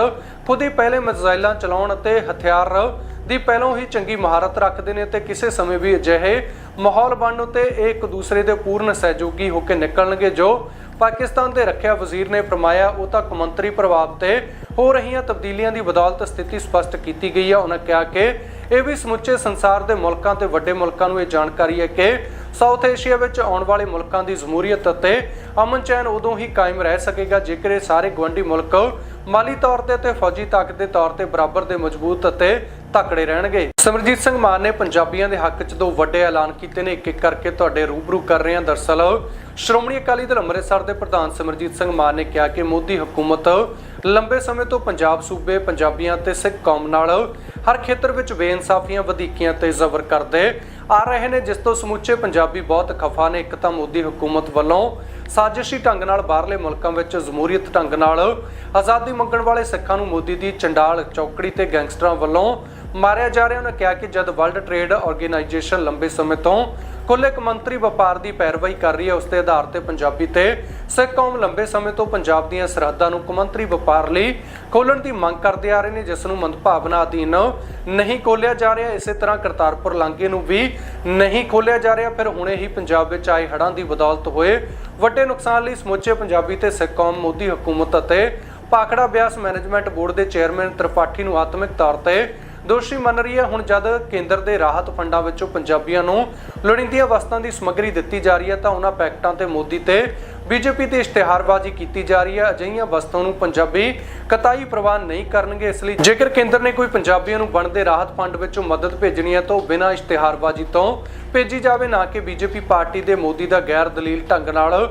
ਖੁਦ ਹੀ ਪਹਿਲੇ ਮਿਜ਼ਾਈਲਾਂ ਚਲਾਉਣ ਅਤੇ ਹਥਿਆਰ ਦੀ ਪਹਿਲਾਂ ਹੀ ਚੰਗੀ ਮਹਾਰਤ ਰੱਖਦੇ ਨੇ ਤੇ ਕਿਸੇ ਸਮੇਂ ਵੀ ਅਜਿਹੇ ਮਾਹੌਲ ਬਣਨ ਉਤੇ ਇਹ ਇੱਕ ਦੂਸਰੇ ਦੇ ਪੂਰਨ ਸਹਿਯੋਗੀ ਹੋ ਕੇ ਨਿਕਲਣਗੇ ਜੋ ਪਾਕਿਸਤਾਨ ਦੇ ਰੱਖਿਆ ਵਜ਼ੀਰ ਨੇ ਫਰਮਾਇਆ, ਉਹ ਤਾਂ ਕੌਮਾਂਤਰੀ ਪ੍ਰਭਾਵ ਤੇ ਹੋ ਰਹੀਆਂ ਤਬਦੀਲੀਆਂ ਦੀ ਬਦੌਲਤ ਸਥਿਤੀ ਸਪਸ਼ਟ ਕੀਤੀ ਗਈ ਹੈ ਉਹਨਾਂ ਕਿਹਾ ਕਿ ਇਹ ਵੀ ਸਮੁੱਚੇ ਸੰਸਾਰ ਦੇ ਮੁਲਕਾਂ ਤੇ ਵੱਡੇ ਮੁਲਕਾਂ ਨੂੰ ਇਹ ਜਾਣਕਾਰੀ ਹੈ ਕਿ ਸਾਊਥ ਏਸ਼ੀਆ ਵਿੱਚ ਆਉਣ ਵਾਲੇ ਮੁਲਕਾਂ ਦੀ ਜਮਹੂਰੀਅਤ ਅਤੇ ਅਮਨ ਚੈਨ ਉਦੋਂ ਹੀ ਕਾਇਮ ਰਹਿ ਸਕੇਗਾ, ਜੇਕਰ ਇਹ ਸਾਰੇ ਗਵੰਡੀ ਮੁਲਕ ਮਾਲੀ ਤੌਰ ਤੇ ਤੇ ਫੌਜੀ ਤਾਕਤ ਦੇ ਤੌਰ ਤੇ ਬਰਾਬਰ ਦੇ ਮਜ਼ਬੂਤ ਅਤੇ ਤਕੜੇ ਰਹਿਣਗੇ। ਸਿਮਰਜੀਤ ਸਿੰਘ ਮਾਨ ਨੇ ਪੰਜਾਬੀਆਂ ਦੇ ਹੱਕ 'ਚ ਦੋ ਵੱਡੇ ਐਲਾਨ ਕੀਤੇ ਨੇ। ਇੱਕ ਇੱਕ ਕਰਕੇ ਤੁਹਾਡੇ ਰੂਬਰੂ ਕਰ ਰਹੇ ਹਾਂ। ਦਰਸਲ, ਸ਼੍ਰੋਮਣੀ ਅਕਾਲੀ ਦਲ ਅੰਮ੍ਰਿਤਸਰ ਦੇ ਪ੍ਰਧਾਨ ਸਿਮਰਜੀਤ ਸਿੰਘ ਮਾਨ ਨੇ ਕਿਹਾ ਕਿ ਮੋਦੀ ਹਕੂਮਤ ਲੰਬੇ ਸਮੇਂ ਤੋਂ ਪੰਜਾਬ ਸੂਬੇ, ਪੰਜਾਬੀਆਂ ਤੇ ਸਿੱਖ ਕੌਮ ਨਾਲ ਹਰ ਖੇਤਰ ਵਿੱਚ ਬੇਇਨਸਾਫੀਆਂ, ਵਧੀਕੀਆਂ ਤੇ ਜ਼ਬਰ ਕਰਦੇ ਆ ਰਹੇ ਨੇ, ਜਿਸ ਤੋਂ ਸਮੁੱਚੇ ਪੰਜਾਬੀ ਬਹੁਤ ਖਫਾ ਨੇ। ਇੱਕ ਤਾਂ ਮੋਦੀ ਹਕੂਮਤ ਵੱਲੋਂ ਸਾਜ਼ਿਸ਼ੀ ਢੰਗ ਨਾਲ ਬਾਹਰਲੇ ਮੁਲਕਾਂ ਵਿੱਚ ਜਮਹੂਰੀਅਤ ਢੰਗ ਨਾਲ ਆਜ਼ਾਦੀ ਮੰਗਣ ਵਾਲੇ ਸਿੱਖਾਂ ਨੂੰ ਮੋਦੀ ਦੀ ਚੰਡਾਲ ਚੌਕੜੀ ਤੇ ਗੈਂਗਸਟਰਾਂ ਵੱਲੋਂ ਮਾਰਿਆ ਜਾ ਰਿਹਾ ਉਹਨਾਂ ਕਿਹਾ ਕਿ ਜਦ ਵਰਲਡ ਟ੍ਰੇਡ ਆਰਗੇਨਾਈਜੇਸ਼ਨ ਲੰਬੇ ਸਮੇਂ ਤੋਂ ਕੁੱਲ ਇੱਕ ਵਪਾਰ ਦੀ ਪੈਰਵਾਈ ਕਰ ਰਹੀ ਹੈ, ਉਸ ਦੇ ਆਧਾਰ ਤੇ ਪੰਜਾਬੀ ਤੇ ਸਿੱਖ ਕੌਮ ਲੰਬੇ ਸਮੇਂ ਤੋਂ ਪੰਜਾਬ ਦੀਆਂ ਸਰਹੱਦਾਂ ਨੂੰ ਕੌਮਾਂਤਰੀ ਵਪਾਰ ਲਈ ਖੋਲਣ ਦੀ ਮੰਗ ਕਰਦੇ ਆ ਰਹੇ ਨੇ, ਜਿਸ ਨੂੰ ਮੰਦਭਾਵਨਾ ਅਧੀਨ ਨਹੀਂ ਖੋਲਿਆ ਜਾ ਰਿਹਾ। ਇਸੇ ਤਰ੍ਹਾਂ ਕਰਤਾਰਪੁਰ ਲਾਂਘੇ ਨੂੰ ਵੀ ਨਹੀਂ ਖੋਲਿਆ ਜਾ ਰਿਹਾ। ਫਿਰ ਹੁਣੇ ਹੀ ਪੰਜਾਬ ਵਿੱਚ ਆਏ ਹੜ੍ਹਾਂ ਦੀ ਬਦੌਲਤ ਹੋਏ ਵੱਡੇ ਨੁਕਸਾਨ ਲਈ ਸਮੁੱਚੇ ਪੰਜਾਬੀ ਤੇ ਸਿੱਖ ਕੌਮ, ਮੋਦੀ ਹਕੂਮਤ ਅਤੇ ਪਾਖੜਾ ਬਿਆਸ ਮੈਨੇਜਮੈਂਟ ਬੋਰਡ ਦੇ ਚੇਅਰਮੈਨ ਤ੍ਰਿਪਾਠੀ ਨੂੰ ਆਤਮਿਕ ਤੌਰ ਤੇ ਦੋਸ਼ੀ ਮੰਨ ਰਹੀ ਹੈ। ਹੁਣ ਜਦ ਕੇਂਦਰ ਦੇ ਰਾਹਤ ਫੰਡਾਂ ਵਿੱਚੋਂ ਪੰਜਾਬੀਆਂ ਨੂੰ ਲੋੜੀਂਦੀਆਂ ਵਸਤਾਂ ਦੀ ਸਮੱਗਰੀ ਦਿੱਤੀ ਜਾ ਰਹੀ ਹੈ, ਤਾਂ ਉਹਨਾਂ ਪੈਕਟਾਂ ਤੇ ਮੋਦੀ ਤੇ ਬੀਜੇਪੀ ਤੇ ਇਸ਼ਤਿਹਾਰਬਾਜ਼ੀ ਕੀਤੀ ਜਾ ਰਹੀ ਹੈ। ਅਜਿਹੀਆਂ ਵਸਤਾਂ ਨੂੰ ਪੰਜਾਬੀ ਕਤਾਈ ਪ੍ਰਵਾਨ ਨਹੀਂ ਕਰਨਗੇ, ਇਸ ਲਈ ਜੇਕਰ ਕੇਂਦਰ ਨੇ ਕੋਈ ਪੰਜਾਬੀਆਂ ਨੂੰ ਬਣਦੇ ਰਾਹਤ ਫੰਡ ਵਿੱਚੋਂ ਮਦਦ ਭੇਜਣੀ ਹੈ, ਤਾਂ ਉਹ ਬਿਨਾਂ ਇਸ਼ਤਿਹਾਰਬਾਜ਼ੀ ਤੋਂ ਭੇਜੀ ਜਾਵੇ, ਨਾ ਕਿ ਬੀਜੇਪੀ ਪਾਰਟੀ ਦੇ ਮੋਦੀ ਦਾ ਗੈਰ ਦਲੀਲ ਢੰਗ ਨਾਲ